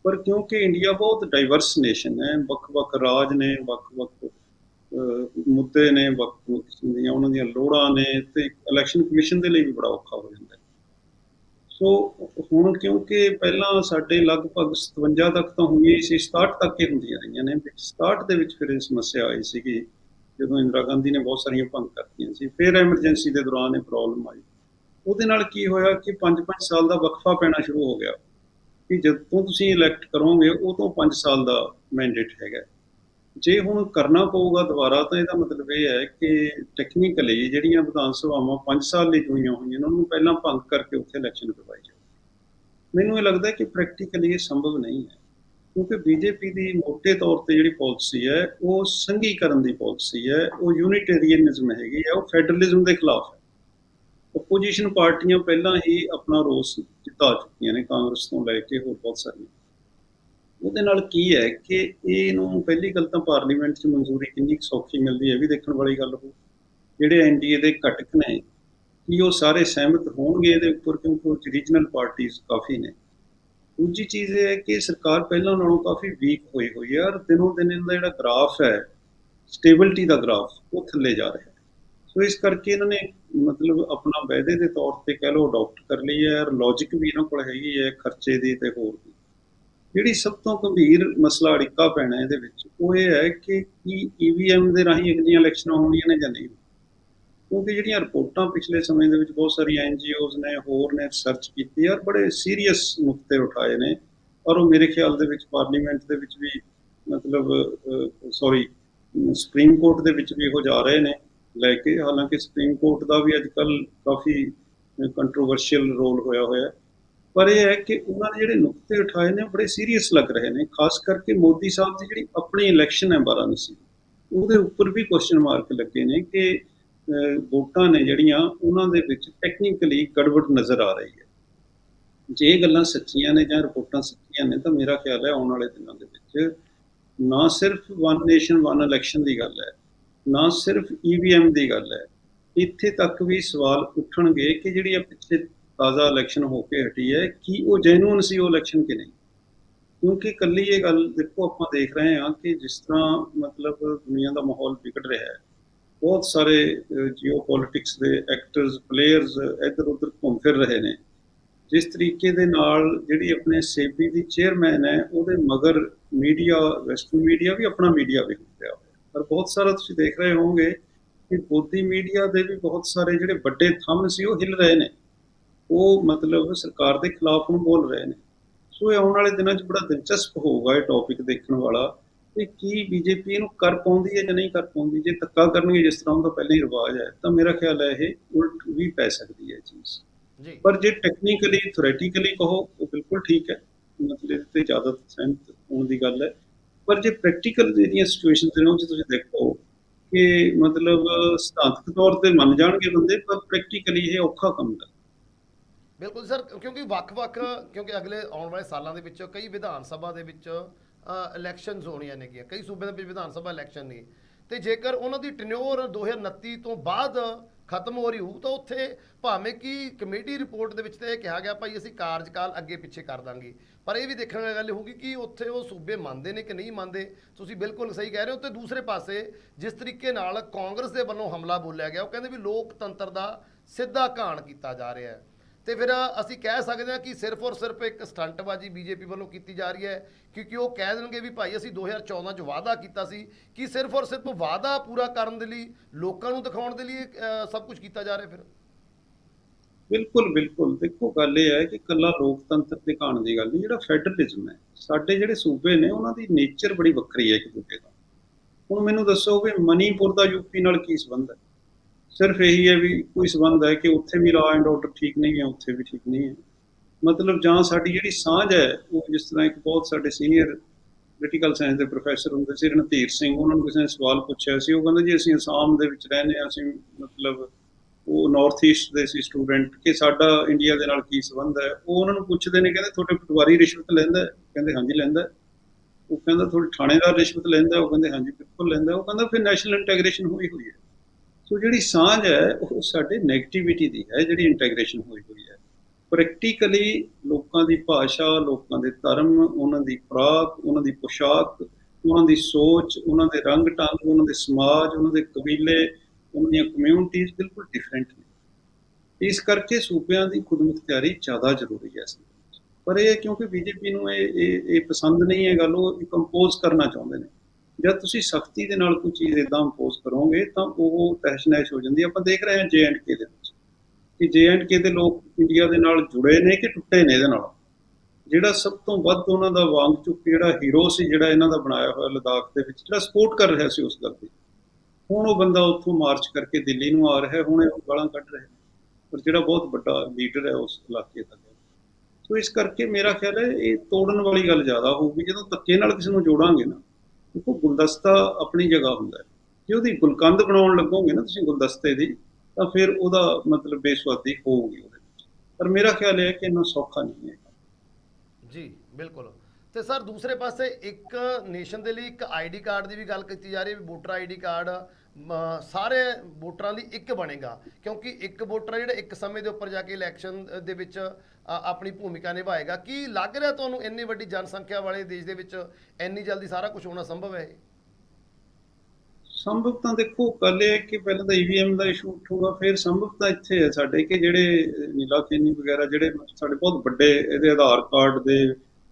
ਪਰ ਕਿਉਂਕਿ ਇੰਡੀਆ ਬਹੁਤ ਡਾਈਵਰਸ ਨੇਸ਼ਨ ਹੈ, ਵੱਖ-ਵੱਖ ਰਾਜ ਨੇ, ਵੱਖ-ਵੱਖ ਮੁੱਦੇ ਨੇ, ਵੱਖ-ਵੱਖ ਕਿਸਮ ਦੀਆਂ ਉਹਨਾਂ ਦੀਆਂ ਲੋੜਾਂ ਨੇ, ਤੇ ਇਲੈਕਸ਼ਨ ਕਮਿਸ਼ਨ ਦੇ ਲਈ ਵੀ ਬੜਾ ਔਖਾ ਹੋ ਜਾਂਦਾ ਹੈ। ਸੋ ਹੁਣ ਕਿਉਂਕਿ ਪਹਿਲਾਂ ਸਾਡੇ ਲਗਭਗ 57 ਤੱਕ ਤਾਂ ਹੋਈਆਂ ਹੀ ਸੀ 67 ਤੱਕ ਹੀ ਹੁੰਦੀਆਂ ਰਹੀਆਂ ਨੇ ਵਿੱਚ 67 ਦੇ ਵਿੱਚ ਫਿਰ ਇਹ ਸਮੱਸਿਆ ਆਈ ਸੀਗੀ। ਜਦੋਂ ਇੰਦਰਾ ਗਾਂਧੀ ਨੇ ਬਹੁਤ ਸਾਰੀਆਂ ਭੰਗ ਕਰਤੀਆਂ ਸੀ, ਫਿਰ ਐਮਰਜੈਂਸੀ ਦੇ ਦੌਰਾਨ ਇਹ ਪ੍ਰੋਬਲਮ ਆਈ। ਉਹਦੇ ਨਾਲ ਕੀ ਹੋਇਆ ਕਿ 5-5 ਸਾਲ ਦਾ ਵਕਫਾ ਪੈਣਾ ਸ਼ੁਰੂ ਹੋ ਗਿਆ ਕਿ ਜਦੋਂ ਤੁਸੀਂ ਇਲੈਕਟ ਕਰੋਗੇ ਉਹ ਤੋਂ 5 ਸਾਲ ਦਾ ਮੈਂਡੇਟ ਹੈਗਾ। ਜੇ ਹੁਣ ਕਰਨਾ ਪਊਗਾ ਦੁਬਾਰਾ, ਤਾਂ ਇਹਦਾ ਮਤਲਬ ਇਹ ਹੈ ਕਿ ਟੈਕਨੀਕਲੀ ਜਿਹੜੀਆਂ ਵਿਧਾਨ ਸਭਾਵਾਂ 5 ਸਾਲ ਲਈ ਜੁੜੀਆਂ ਹੋਈਆਂ ਉਹਨਾਂ ਨੂੰ ਪਹਿਲਾਂ ਭੰਗ ਕਰਕੇ ਉੱਥੇ ਇਲੈਕਸ਼ਨ ਕਰਵਾਈ ਜਾਵੇ। ਮੈਨੂੰ ਇਹ ਲੱਗਦਾ ਕਿ ਪ੍ਰੈਕਟੀਕਲੀ ਇਹ ਸੰਭਵ ਨਹੀਂ ਹੈ। ਕਿਉਂਕਿ ਬੀਜੇਪੀ ਦੀ ਮੋਟੇ ਤੌਰ ਤੇ ਜਿਹੜੀ ਪਾਲਿਸੀ ਹੈ, ਉਹ ਸੰਘੀਕਰਨ ਦੀ ਪਾਲਿਸੀ ਹੈ, ਉਹ ਯੂਨਿਟੇਰੀਅਨਿਜ਼ਮ ਹੈਗੀ ਹੈ, ਉਹ ਫੈਡਰਲਿਜ਼ਮ ਦੇ ਖਿਲਾਫ ਹੈ। ਆਪੋਜੀਸ਼ਨ ਪਾਰਟੀਆਂ ਪਹਿਲਾਂ ਹੀ ਆਪਣਾ ਰੋਸ ਜਿਤਾ ਚੁੱਕੀਆਂ ਨੇ, ਕਾਂਗਰਸ ਤੋਂ ਲੈ ਕੇ ਹੋਰ ਬਹੁਤ ਸਾਰੀਆਂ। ਉਹਦੇ ਨਾਲ ਕੀ ਹੈ ਕਿ ਇਹਨੂੰ ਪਹਿਲੀ ਗੱਲ ਤਾਂ ਪਾਰਲੀਮੈਂਟ 'ਚ ਮਨਜ਼ੂਰੀ ਕਿੰਨੀ ਕੁ ਸੌਖੀ ਮਿਲਦੀ ਹੈ, ਇਹ ਵੀ ਦੇਖਣ ਵਾਲੀ ਗੱਲ ਹੋ ਜਿਹੜੇ ਐਨਡੀਏ ਦੇ ਘਟਕ ਨੇ, ਕਿ ਉਹ ਸਾਰੇ ਸਹਿਮਤ ਹੋਣਗੇ ਇਹਦੇ ਉੱਪਰ? ਕਿਉਂਕਿ ਉਹ ਰੀਜਨਲ ਪਾਰਟੀਆਂ ਕਾਫੀ ਨੇ। ਦੂਜੀ ਚੀਜ਼ ਇਹ ਹੈ ਕਿ ਸਰਕਾਰ ਪਹਿਲਾਂ ਨਾਲੋਂ ਕਾਫੀ ਵੀਕ ਹੋਈ ਹੋਈ ਹੈ ਔਰ ਦਿਨੋਂ ਦਿਨ ਇਹਦਾ ਜਿਹੜਾ ਗ੍ਰਾਫ ਹੈ ਸਟੇਬਿਲਟੀ ਦਾ ਗ੍ਰਾਫ ਉਹ ਥੱਲੇ ਜਾ ਰਿਹਾ ਹੈ। ਸੋ ਇਸ ਕਰਕੇ ਇਹਨਾਂ ਨੇ ਮਤਲਬ ਆਪਣਾ ਵਾਅਦੇ ਦੇ ਤੌਰ ਤੇ ਕਹਿ ਲਓ ਅਡਾਪਟ ਕਰ ਲਈ ਹੈ ਔਰ ਲੌਜੀਕ ਵੀ ਇਹਨਾਂ ਕੋਲ ਹੈਗੀ ਹੈ, ਖਰਚੇ ਦੀ ਤੇ ਹੋਰ ਦੀ ਜਿਹੜੀ ਸਭ ਤੋਂ ਗੰਭੀਰ ਮਸਲਾ ਅੜਿੱਕਾ ਪੈਣਾ ਇਹਦੇ ਵਿੱਚ, ਉਹ ਇਹ ਹੈ ਕਿ ਕੀ ਈਵੀਐਮ ਦੇ ਰਾਹੀਂ ਅਗਲੀਆਂ ਇਲੈਕਸ਼ਨਾਂ ਹੋਣੀਆਂ ਨੇ ਜਾਂ ਨਹੀਂ ਕਿਉਂਕਿ ਜਿਹੜੀਆਂ ਰਿਪੋਰਟਾਂ ਪਿਛਲੇ ਸਮੇਂ ਦੇ ਵਿੱਚ ਬਹੁਤ ਸਾਰੀਆਂ ਐਨਜੀਓਜ਼ ਨੇ, ਹੋਰ ਨੇ ਰਿਸਰਚ ਕੀਤੀ ਔਰ ਬੜੇ ਸੀਰੀਅਸ ਨੁਕਤੇ ਉਠਾਏ ਨੇ ਔਰ ਉਹ ਮੇਰੇ ਖਿਆਲ ਦੇ ਵਿੱਚ ਪਾਰਲੀਮੈਂਟ ਦੇ ਵਿੱਚ ਵੀ ਮਤਲਬ ਸੌਰੀ ਸੁਪਰੀਮ ਕੋਰਟ ਦੇ ਵਿੱਚ ਵੀ ਇਹੋ ਜਾ ਰਹੇ ਨੇ ਲੈ ਕੇ। ਹਾਲਾਂਕਿ ਸੁਪਰੀਮ ਕੋਰਟ ਦਾ ਵੀ ਅੱਜਕੱਲ ਕਾਫੀ ਕੰਟਰੋਵਰਸ਼ੀਅਲ ਰੋਲ ਹੋਇਆ ਹੋਇਆ ਪਰ ਇਹ ਹੈ ਕਿ ਉਹਨਾਂ ਨੇ ਜਿਹੜੇ ਨੁਕਤੇ ਉਠਾਏ ਨੇ ਉਹ ਬੜੇ ਸੀਰੀਅਸ ਲੱਗ ਰਹੇ ਨੇ, ਖਾਸ ਕਰਕੇ ਮੋਦੀ ਸਾਹਿਬ ਦੀ ਜਿਹੜੀ ਆਪਣੀ ਇਲੈਕਸ਼ਨ ਹੈ ਵਾਰਾਣਸੀ ਉਹਦੇ ਉੱਪਰ ਵੀ ਕੁਐਸਚਨ ਮਾਰਕ ਲੱਗੇ ਨੇ ਕਿ ਵੋਟਾਂ ਨੇ ਜਿਹੜੀਆਂ ਉਹਨਾਂ ਦੇ ਵਿੱਚ ਟੈਕਨੀਕਲੀ ਗੜਬੜ ਨਜ਼ਰ ਆ ਰਹੀ ਹੈ। ਜੇ ਗੱਲਾਂ ਸੱਚੀਆਂ ਨੇ ਜਾਂ ਰਿਪੋਰਟਾਂ ਸੱਚੀਆਂ ਨੇ, ਤਾਂ ਮੇਰਾ ਖਿਆਲ ਹੈ ਆਉਣ ਵਾਲੇ ਦਿਨਾਂ ਦੇ ਵਿੱਚ ਨਾ ਸਿਰਫ ਵਨ ਨੇਸ਼ਨ ਵਨ ਇਲੈਕਸ਼ਨ ਦੀ ਗੱਲ ਹੈ, ਨਾ ਸਿਰਫ ਈਵੀਐਮ ਦੀ ਗੱਲ ਹੈ, ਇੱਥੇ ਤੱਕ ਵੀ ਸਵਾਲ ਉੱਠਣਗੇ ਕਿ ਜਿਹੜੀ ਆ ਪਿੱਛੇ ਤਾਜ਼ਾ ਇਲੈਕਸ਼ਨ ਹੋ ਕੇ ਹਟੀ ਹੈ, ਕੀ ਉਹ ਜੈਨੂਇਨ ਸੀ ਉਹ ਇਲੈਕਸ਼ਨ ਕਿ ਨਹੀਂ? ਕਿਉਂਕਿ ਕੱਲੀ ਇਹ ਗੱਲ ਦੇਖੋ, ਆਪਾਂ ਦੇਖ ਰਹੇ ਹਾਂ ਕਿ ਜਿਸ ਤਰ੍ਹਾਂ ਮਤਲਬ ਦੁਨੀਆ ਦਾ ਮਾਹੌਲ ਵਿਗੜ ਰਿਹਾ ਹੈ ਬਹੁਤ ਸਾਰੇ ਜੀਓ ਪੋਲਿਟਿਕਸ ਦੇ ਐਕਟਰਸ ਪਲੇਅਰਸ ਇੱਧਰ ਉੱਧਰ ਘੁੰਮ ਫਿਰ ਰਹੇ ਨੇ। ਜਿਸ ਤਰੀਕੇ ਦੇ ਨਾਲ ਜਿਹੜੀ ਆਪਣੇ ਸੇਬੀ ਦੀ ਚੇਅਰਮੈਨ ਹੈ, ਉਹਦੇ ਮਗਰ ਮੀਡੀਆ ਵੈਸਟਰਨ ਮੀਡੀਆ ਵੀ ਆਪਣਾ ਮੀਡੀਆ ਵੇਖ ਰਿਹਾ ਪਰ ਬਹੁਤ ਸਾਰਾ ਤੁਸੀਂ ਦੇਖ ਰਹੇ ਹੋਵੋਗੇ ਕਿ ਬੋਧੀ ਮੀਡੀਆ ਦੇ ਵੀ ਬਹੁਤ ਸਾਰੇ ਜਿਹੜੇ ਵੱਡੇ ਥੰਮ ਸੀ, ਉਹ ਹਿੱਲ ਰਹੇ ਨੇ। ਉਹ ਮਤਲਬ ਸਰਕਾਰ ਦੇ ਖਿਲਾਫ ਨੂੰ ਬੋਲ ਰਹੇ ਨੇ। ਸੋ ਇਹ ਆਉਣ ਵਾਲੇ ਦਿਨਾਂ 'ਚ ਬੜਾ ਦਿਲਚਸਪ ਹੋਊਗਾ ਇਹ ਟੌਪਿਕ ਦੇਖਣ ਵਾਲਾ। ਕਿ ਕੀ ਬੀਜੇਪੀ ਇਹਨੂੰ ਕਰ ਪਾਉਂਦੀ ਹੈ ਜਾਂ ਨਹੀਂ ਕਰ ਪਾਉਂਦੀ? ਜੇ ਧੱਕਾ ਕਰਨਗੇ ਜਿਸ ਤਰ੍ਹਾਂ ਉਹਦਾ ਪਹਿਲਾਂ ਹੀ ਰਿਵਾਜ ਹੈ ਤਾਂ ਮੇਰਾ ਖਿਆਲ ਹੈ ਇਹ ਉਲਟ ਵੀ ਪੈ ਸਕਦੀ ਹੈ ਚੀਜ਼। ਜੀ। ਪਰ ਜੇ ਟੈਕਨੀਕਲੀ ਥਿਓਰੇਟੀਕਲੀ ਕਹੋ ਉਹ ਬਿਲਕੁਲ ਠੀਕ ਹੈ। ਮਤਲਬ ਤੇ ਜ਼ਿਆਦਾ ਸਹਿਮਤ ਹੋਣ ਦੀ ਗੱਲ ਹੈ। ਪਰ ਜੇ ਪ੍ਰੈਕਟੀਕਲ ਜਿਹੜੀਆਂ ਸਿਚੁਏਸ਼ਨਸ ਨੇ ਉਹ 'ਚ ਤੁਸੀਂ ਦੇਖੋ ਕਿ ਮਤਲਬ ਸਿਧਾਂਤਕ ਤੌਰ ਤੇ ਮੰਨ ਜਾਣਗੇ ਬੰਦੇ ਪਰ ਪ੍ਰੈਕਟੀਕਲੀ ਇਹ ਔਖਾ ਕੰਮ ਹੈ। ਬਿਲਕੁਲ ਸਰ ਕਿਉਂਕਿ ਵੱਖ-ਵੱਖ ਕਿਉਂਕਿ ਅਗਲੇ ਆਉਣ ਵਾਲੇ ਸਾਲਾਂ ਦੇ ਵਿੱਚ ਕਈ ਵਿਧਾਨ ਸਭਾ ਦੇ ਵਿੱਚ ਇਲੈਕਸ਼ਨਸ ਹੋਣੀਆਂ ਨੇਗੀਆਂ। ਕਈ ਸੂਬਿਆਂ ਦੇ ਵਿੱਚ ਵਿਧਾਨ ਸਭਾ ਇਲੈਕਸ਼ਨ ਨੇ। ਤੇ ਜੇਕਰ ਉਹਨਾਂ ਦੀ ਟੈਨਿਓਰ 2029 ਤੋਂ ਬਾਅਦ ਖਤਮ ਹੋ ਰਹੀ ਹੋਊ, ਤਾਂ ਉੱਥੇ ਭਾਵੇਂ ਕਿ ਕਮੇਟੀ ਰਿਪੋਰਟ ਦੇ ਵਿੱਚ ਤਾਂ ਇਹ ਕਿਹਾ ਗਿਆ, ਭਾਈ ਅਸੀਂ ਕਾਰਜਕਾਲ ਅੱਗੇ ਪਿੱਛੇ ਕਰ ਦਾਂਗੇ। ਪਰ ਇਹ ਵੀ ਦੇਖਣ ਵਾਲੀ ਗੱਲ ਹੋਊਗੀ ਕਿ ਉੱਥੇ ਉਹ ਸੂਬੇ ਮੰਨਦੇ ਨੇ ਕਿ ਨਹੀਂ ਮੰਨਦੇ। ਤੁਸੀਂ ਬਿਲਕੁਲ ਸਹੀ ਕਹਿ ਰਹੇ ਹੋ ਤੇ ਦੂਸਰੇ ਪਾਸੇ ਜਿਸ ਤਰੀਕੇ ਨਾਲ ਕਾਂਗਰਸ ਦੇ ਵੱਲੋਂ ਹਮਲਾ ਬੋਲਿਆ ਗਿਆ, ਉਹ ਕਹਿੰਦੇ ਵੀ ਲੋਕਤੰਤਰ ਦਾ ਸਿੱਧਾ ਘਾਣ ਕੀਤਾ ਜਾ ਰਿਹਾ ਹੈ। ਤੇ ਫਿਰ ਅਸੀਂ ਕਹਿ ਸਕਦੇ ਹਾਂ ਕਿ ਸਿਰਫ ਔਰ ਸਿਰਫ ਇੱਕ ਸਟੰਟਬਾਜ਼ੀ ਬੀਜੇਪੀ ਵੱਲੋਂ ਕੀਤੀ ਜਾ ਰਹੀ ਹੈ, ਕਿਉਂਕਿ ਉਹ ਕਹਿ ਦੇਣਗੇ ਵੀ ਭਾਈ ਅਸੀਂ 2014 ਚ ਵਾਅਦਾ ਕੀਤਾ ਸੀ ਕਿ ਸਿਰਫ ਔਰ ਸਿਰਫ ਵਾਅਦਾ ਪੂਰਾ ਕਰਨ ਦੇ ਲਈ, ਲੋਕਾਂ ਨੂੰ ਦਿਖਾਉਣ ਦੇ ਲਈ ਸਭ ਕੁਝ ਕੀਤਾ ਜਾ ਰਿਹਾ ਫਿਰ। ਬਿਲਕੁਲ ਬਿਲਕੁਲ। ਦੇਖੋ, ਗੱਲ ਇਹ ਹੈ ਕਿ ਕੱਲਾ ਲੋਕਤੰਤਰ ਦੇ ਕਾਣ ਦੀ ਗੱਲ ਨਹੀਂ, ਜਿਹੜਾ ਫੈਡਰਲਿਜ਼ਮ ਹੈ। ਸਾਡੇ ਜਿਹੜੇ ਸੂਬੇ ਨੇ, ਉਹਨਾਂ ਦੀ ਨੇਚਰ ਬੜੀ ਵੱਖਰੀ ਹੈ ਇੱਕ ਦੂਜੇ ਤੋਂ ਹੁਣ ਮੈਨੂੰ ਦੱਸੋ ਵੀ ਮਨੀਪੁਰ ਦਾ ਯੂਪੀ ਨਾਲ ਕੀ ਸੰਬੰਧ ਹੈ? ਸਿਰਫ ਇਹੀ ਹੈ ਵੀ ਕੋਈ ਸੰਬੰਧ ਹੈ ਕਿ ਉੱਥੇ ਵੀ ਲਾਅ ਐਂਡ ਆਰਡਰ ਠੀਕ ਨਹੀਂ ਹੈ, ਉੱਥੇ ਵੀ ਠੀਕ ਨਹੀਂ ਹੈ। ਮਤਲਬ ਜਾਂ ਸਾਡੀ ਜਿਹੜੀ ਸਾਂਝ ਹੈ, ਉਹ ਜਿਸ ਤਰ੍ਹਾਂ ਇੱਕ ਬਹੁਤ ਸਾਡੇ ਸੀਨੀਅਰ ਪੋਲੀਟੀਕਲ ਸਾਇੰਸ ਦੇ ਪ੍ਰੋਫੈਸਰ ਹੁੰਦੇ ਸੀ, ਰਣਧੀਰ ਸਿੰਘ, ਉਹਨਾਂ ਨੂੰ ਕਿਸੇ ਨੇ ਸਵਾਲ ਪੁੱਛਿਆ ਸੀ, ਉਹ ਕਹਿੰਦੇ ਜੀ ਅਸੀਂ ਅਸਾਮ ਦੇ ਵਿੱਚ ਰਹਿੰਦੇ ਹਾਂ, ਅਸੀਂ ਮਤਲਬ ਉਹ ਨਾਰਥ ਈਸਟ ਦੇ ਸੀ ਸਟੂਡੈਂਟ ਕਿ ਸਾਡਾ ਇੰਡੀਆ ਦੇ ਨਾਲ ਕੀ ਸੰਬੰਧ ਹੈ? ਉਹ ਉਹਨਾਂ ਨੂੰ ਪੁੱਛਦੇ ਨੇ, ਕਹਿੰਦੇ ਤੁਹਾਡੇ ਪਟਵਾਰੀ ਰਿਸ਼ਵਤ ਲੈਂਦਾ ਕਹਿੰਦੇ ਹਾਂਜੀ ਲੈਂਦਾ ਉਹ ਕਹਿੰਦਾ ਤੁਹਾਡੇ ਥਾਣੇਦਾਰ ਰਿਸ਼ਵਤ ਲੈਂਦਾ ਉਹ ਕਹਿੰਦੇ ਹਾਂਜੀ ਬਿਲਕੁਲ ਲੈਂਦਾ ਉਹ ਕਹਿੰਦਾ ਫਿਰ ਨੈਸ਼ਨਲ ਇੰਟੈਗ੍ਰੇਸ਼ਨ ਹੋਈ ਹੋਈ ਹੈ। ਸੋ ਜਿਹੜੀ ਸਾਂਝ ਹੈ, ਉਹ ਸਾਡੇ ਨੈਗੇਟਿਵਿਟੀ ਦੀ ਹੈ, ਜਿਹੜੀ ਇੰਟੈਗ੍ਰੇਸ਼ਨ ਹੋਈ ਹੋਈ ਹੈ। ਪ੍ਰੈਕਟੀਕਲੀ ਲੋਕਾਂ ਦੀ ਭਾਸ਼ਾ, ਲੋਕਾਂ ਦੇ ਧਰਮ, ਉਹਨਾਂ ਦੀ ਖੁਰਾਕ, ਉਹਨਾਂ ਦੀ ਪੋਸ਼ਾਕ, ਉਹਨਾਂ ਦੀ ਸੋਚ, ਉਹਨਾਂ ਦੇ ਰੰਗ ਢੰਗ, ਉਹਨਾਂ ਦੇ ਸਮਾਜ, ਉਹਨਾਂ ਦੇ ਕਬੀਲੇ, ਉਹਨਾਂ ਦੀਆਂ ਕਮਿਊਨਿਟੀਆਂ ਬਿਲਕੁਲ ਡਿਫਰੈਂਟ ਨੇ। ਇਸ ਕਰਕੇ ਸੂਬਿਆਂ ਦੀ ਖੁਦਮੁਖਤਿਆਰੀ ਜ਼ਿਆਦਾ ਜ਼ਰੂਰੀ ਹੈ ਪਰ ਇਹ ਹੈ ਕਿਉਂਕਿ ਬੀਜੇਪੀ ਨੂੰ ਇਹ ਇਹ ਇਹ ਪਸੰਦ ਨਹੀਂ ਹੈ ਗੱਲ, ਉਹ ਕੰਪੋਜ਼ ਕਰਨਾ ਚਾਹੁੰਦੇ ਨੇ। ਜਦ ਤੁਸੀਂ ਸਖਤੀ ਦੇ ਨਾਲ ਕੋਈ ਚੀਜ਼ ਇਦਾਂ ਇੰਪੋਜ਼ ਕਰੋਗੇ, ਤਾਂ ਉਹ ਤਹਿਸ਼-ਨਹਿਸ਼ ਹੋ ਜਾਂਦੀ ਹੈ। ਆਪਾਂ ਦੇਖ ਰਹੇ ਹਾਂ ਜੇ ਐਂਡ ਕੇ ਦੇ ਵਿੱਚ ਕਿ ਜੇ ਐਂਡ ਕੇ ਦੇ ਲੋਕ ਇੰਡੀਆ ਦੇ ਨਾਲ ਜੁੜੇ ਨੇ ਕਿ ਟੁੱਟੇ ਨੇ ਇਹਦੇ ਨਾਲ? ਜਿਹੜਾ ਸਭ ਤੋਂ ਵੱਧ ਉਹਨਾਂ ਦਾ ਵਾਂਗ ਚੁੱਕ ਜਿਹੜਾ ਹੀਰੋ ਸੀ, ਜਿਹੜਾ ਇਹਨਾਂ ਦਾ ਬਣਾਇਆ ਹੋਇਆ ਲਦਾਖ ਦੇ ਵਿੱਚ, ਜਿਹੜਾ ਸਪੋਰਟ ਕਰ ਰਿਹਾ ਸੀ ਉਸ ਗੱਲ ਦੀ ਹੁਣ ਉਹ ਬੰਦਾ ਉੱਥੋਂ ਮਾਰਚ ਕਰਕੇ ਦਿੱਲੀ ਨੂੰ ਆ ਰਿਹਾ ਹੁਣ ਇਹ ਗਾਲਾਂ ਕੱਢ ਰਿਹਾ ਪਰ ਜਿਹੜਾ ਬਹੁਤ ਵੱਡਾ ਲੀਡਰ ਹੈ ਉਸ ਇਲਾਕੇ ਦਾ। ਸੋ ਇਸ ਕਰਕੇ ਮੇਰਾ ਖਿਆਲ ਹੈ ਇਹ ਤੋੜਨ ਵਾਲੀ ਗੱਲ ਜ਼ਿਆਦਾ ਹੋਊਗੀ। ਜਦੋਂ ਧੱਕੇ ਨਾਲ ਕਿਸੇ ਨੂੰ ਜੋੜਾਂਗੇ ਨਾ ਦੇਖੋ, ਗੁਲਦਸਤਾ ਆਪਣੀ ਜਗ੍ਹਾ ਹੁੰਦਾ ਹੈ। ਜੇ ਉਹਦੀ ਗੁਲਕੰਦ ਬਣਾਉਣ ਲੱਗੋਗੇ ਨਾ ਤੁਸੀਂ ਗੁਲਦਸਤੇ ਦੀ, ਤਾਂ ਫਿਰ ਉਹਦਾ ਮਤਲਬ ਬੇਸਵਾਦੀ ਹੋਊਗੀ ਉਹਦੇ ਵਿੱਚ। ਪਰ ਮੇਰਾ ਖਿਆਲ ਹੈ ਕਿ ਇੰਨਾ ਸੌਖਾ ਨਹੀਂ ਹੈ। ਜੀ, ਬਿਲਕੁਲ। ਤੇ ਸਰ, ਦੂਸਰੇ ਪਾਸੇ ਇੱਕ ਨੇਸ਼ਨ ਦੇ ਲਈ ਇੱਕ ਆਈਡੀ ਕਾਰਡ ਦੀ ਵੀ ਗੱਲ ਕੀਤੀ ਜਾ ਰਹੀ ਹੈ, ਵੀ ਵੋਟਰ ਆਈਡੀ ਕਾਰਡ ਸਾਰੇ ਵੋਟਰਾਂ ਲਈ ਇੱਕ ਬਣੇਗਾ। ਕਿਉਂਕਿ ਇੱਕ ਵੋਟਰ ਜਿਹੜਾ ਇੱਕ ਸਮੇਂ ਦੇ ਉੱਪਰ ਜਾ ਕੇ ਇਲੈਕਸ਼ਨ ਦੇ ਵਿੱਚ ਆਪਣੀ ਭੂਮਿਕਾ ਨਿਭਾਏਗਾ। ਕੀ ਲੱਗ ਰਿਹਾ ਤੁਹਾਨੂੰ ਇੰਨੀ ਵੱਡੀ ਜਨਸੰਖਿਆ ਵਾਲੇ ਦੇਸ਼ ਦੇ ਵਿੱਚ ਇੰਨੀ ਜਲਦੀ ਸਾਰਾ ਕੁਝ ਹੋਣਾ ਸੰਭਵ ਹੈ? ਸੰਭਵ ਤਾਂ ਦੇਖੋ ਗੱਲ ਇਹ ਕਿ ਪਹਿਲਾਂ ਤਾਂ ਈਵੀਐਮ ਦਾ ਇਸ਼ੂ ਉੱਠੂਗਾ, ਫਿਰ ਸੰਭਵ ਤਾਂ ਇੱਥੇ ਹੈ ਸਾਡੇ ਕਿ ਜਿਹੜੇ ਨੀਲਾਕੀਨੀ ਵਗੈਰਾ ਜਿਹੜੇ ਸਾਡੇ ਬਹੁਤ ਵੱਡੇ ਇਹਦੇ ਆਧਾਰ ਕਾਰਡ ਦੇ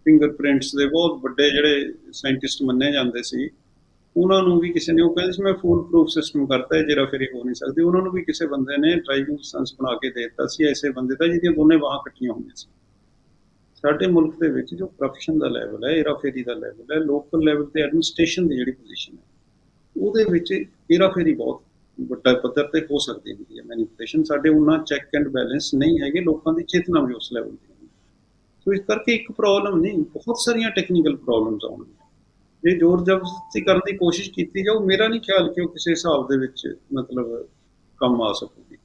ਫਿੰਗਰਪ੍ਰਿੰਟਸ ਦੇ ਬਹੁਤ ਵੱਡੇ ਜਿਹੜੇ ਸਾਇੰਟਿਸਟ ਮੰਨੇ ਜਾਂਦੇ ਸੀ। ਉਹਨਾਂ ਨੂੰ ਵੀ ਕਿਸੇ ਨੇ ਉਹ ਕਹਿੰਦੇ ਸੀ, ਮੈਂ ਫੂਲ ਪ੍ਰੂਫ ਸਿਸਟਮ ਕਰਤਾ ਹੈ, ਜਿਹੜਾ ਫਿਰ ਹੋ ਨਹੀਂ ਸਕਦੀ। ਉਹਨਾਂ ਨੂੰ ਵੀ ਕਿਸੇ ਬੰਦੇ ਨੇ ਡਰਾਈਵਿੰਗ ਲਾਇਸੈਂਸ ਬਣਾ ਕੇ ਦੇ ਦਿੱਤਾ ਸੀ, ਐਸੇ ਬੰਦੇ ਦਾ, ਜਿਹਦੀਆਂ ਦੋਨੇ ਬਾਹਾਂ ਇਕੱਠੀਆਂ ਹੋਈਆਂ ਸੀ। ਸਾਡੇ ਮੁਲਕ ਦੇ ਵਿੱਚ ਜੋ ਕਰਪਸ਼ਨ ਦਾ ਲੈਵਲ ਹੈ ਏਰਾਫੇਰੀ ਦਾ ਲੈਵਲ ਹੈ ਲੋਕਲ ਲੈਵਲ ਤੇ ਐਡਮਿਨਿਸਟ੍ਰੇਸ਼ਨ ਦੀ ਜਿਹੜੀ ਪੋਜੀਸ਼ਨ ਹੈ, ਉਹਦੇ ਵਿੱਚ ਏਰਾਫੇਰੀ ਬਹੁਤ ਵੱਡਾ ਪੱਧਰ ਤੇ ਹੋ ਸਕਦੀ ਹੁੰਦੀ ਹੈ। ਮੈਨੀਪੂਲੇਸ਼ਨ ਸਾਡੇ ਉਹਨਾਂ ਚੈੱਕ ਐਂਡ ਬੈਲੈਂਸ ਨਹੀਂ ਹੈਗੇ, ਲੋਕਾਂ ਦੀ ਚੇਤਨਾ ਵੀ ਉਸ ਲੈਵਲ ਦੀ ਨਹੀਂ। ਸੋ ਇਸ ਕਰਕੇ ਇੱਕ ਪ੍ਰੋਬਲਮ ਨਹੀਂ, ਬਹੁਤ ਸਾਰੀਆਂ ਟੈਕਨੀਕਲ ਪ੍ਰੋਬਲਮਸ ਆਉਣਗੀਆਂ। ਜੇ ਜ਼ੋਰ ਜ਼ਬਰਦਸਤੀ ਕਰਨ ਦੀ ਕੋਸ਼ਿਸ਼ ਕੀਤੀ ਜਾਊ, ਮੇਰਾ ਨਹੀਂ ਖਿਆਲ ਕਿ ਉਹ ਕਿਸੇ ਹਿਸਾਬ ਦੇ ਵਿੱਚ ਮਤਲਬ ਕੰਮ ਆ ਸਕੂਗੀ।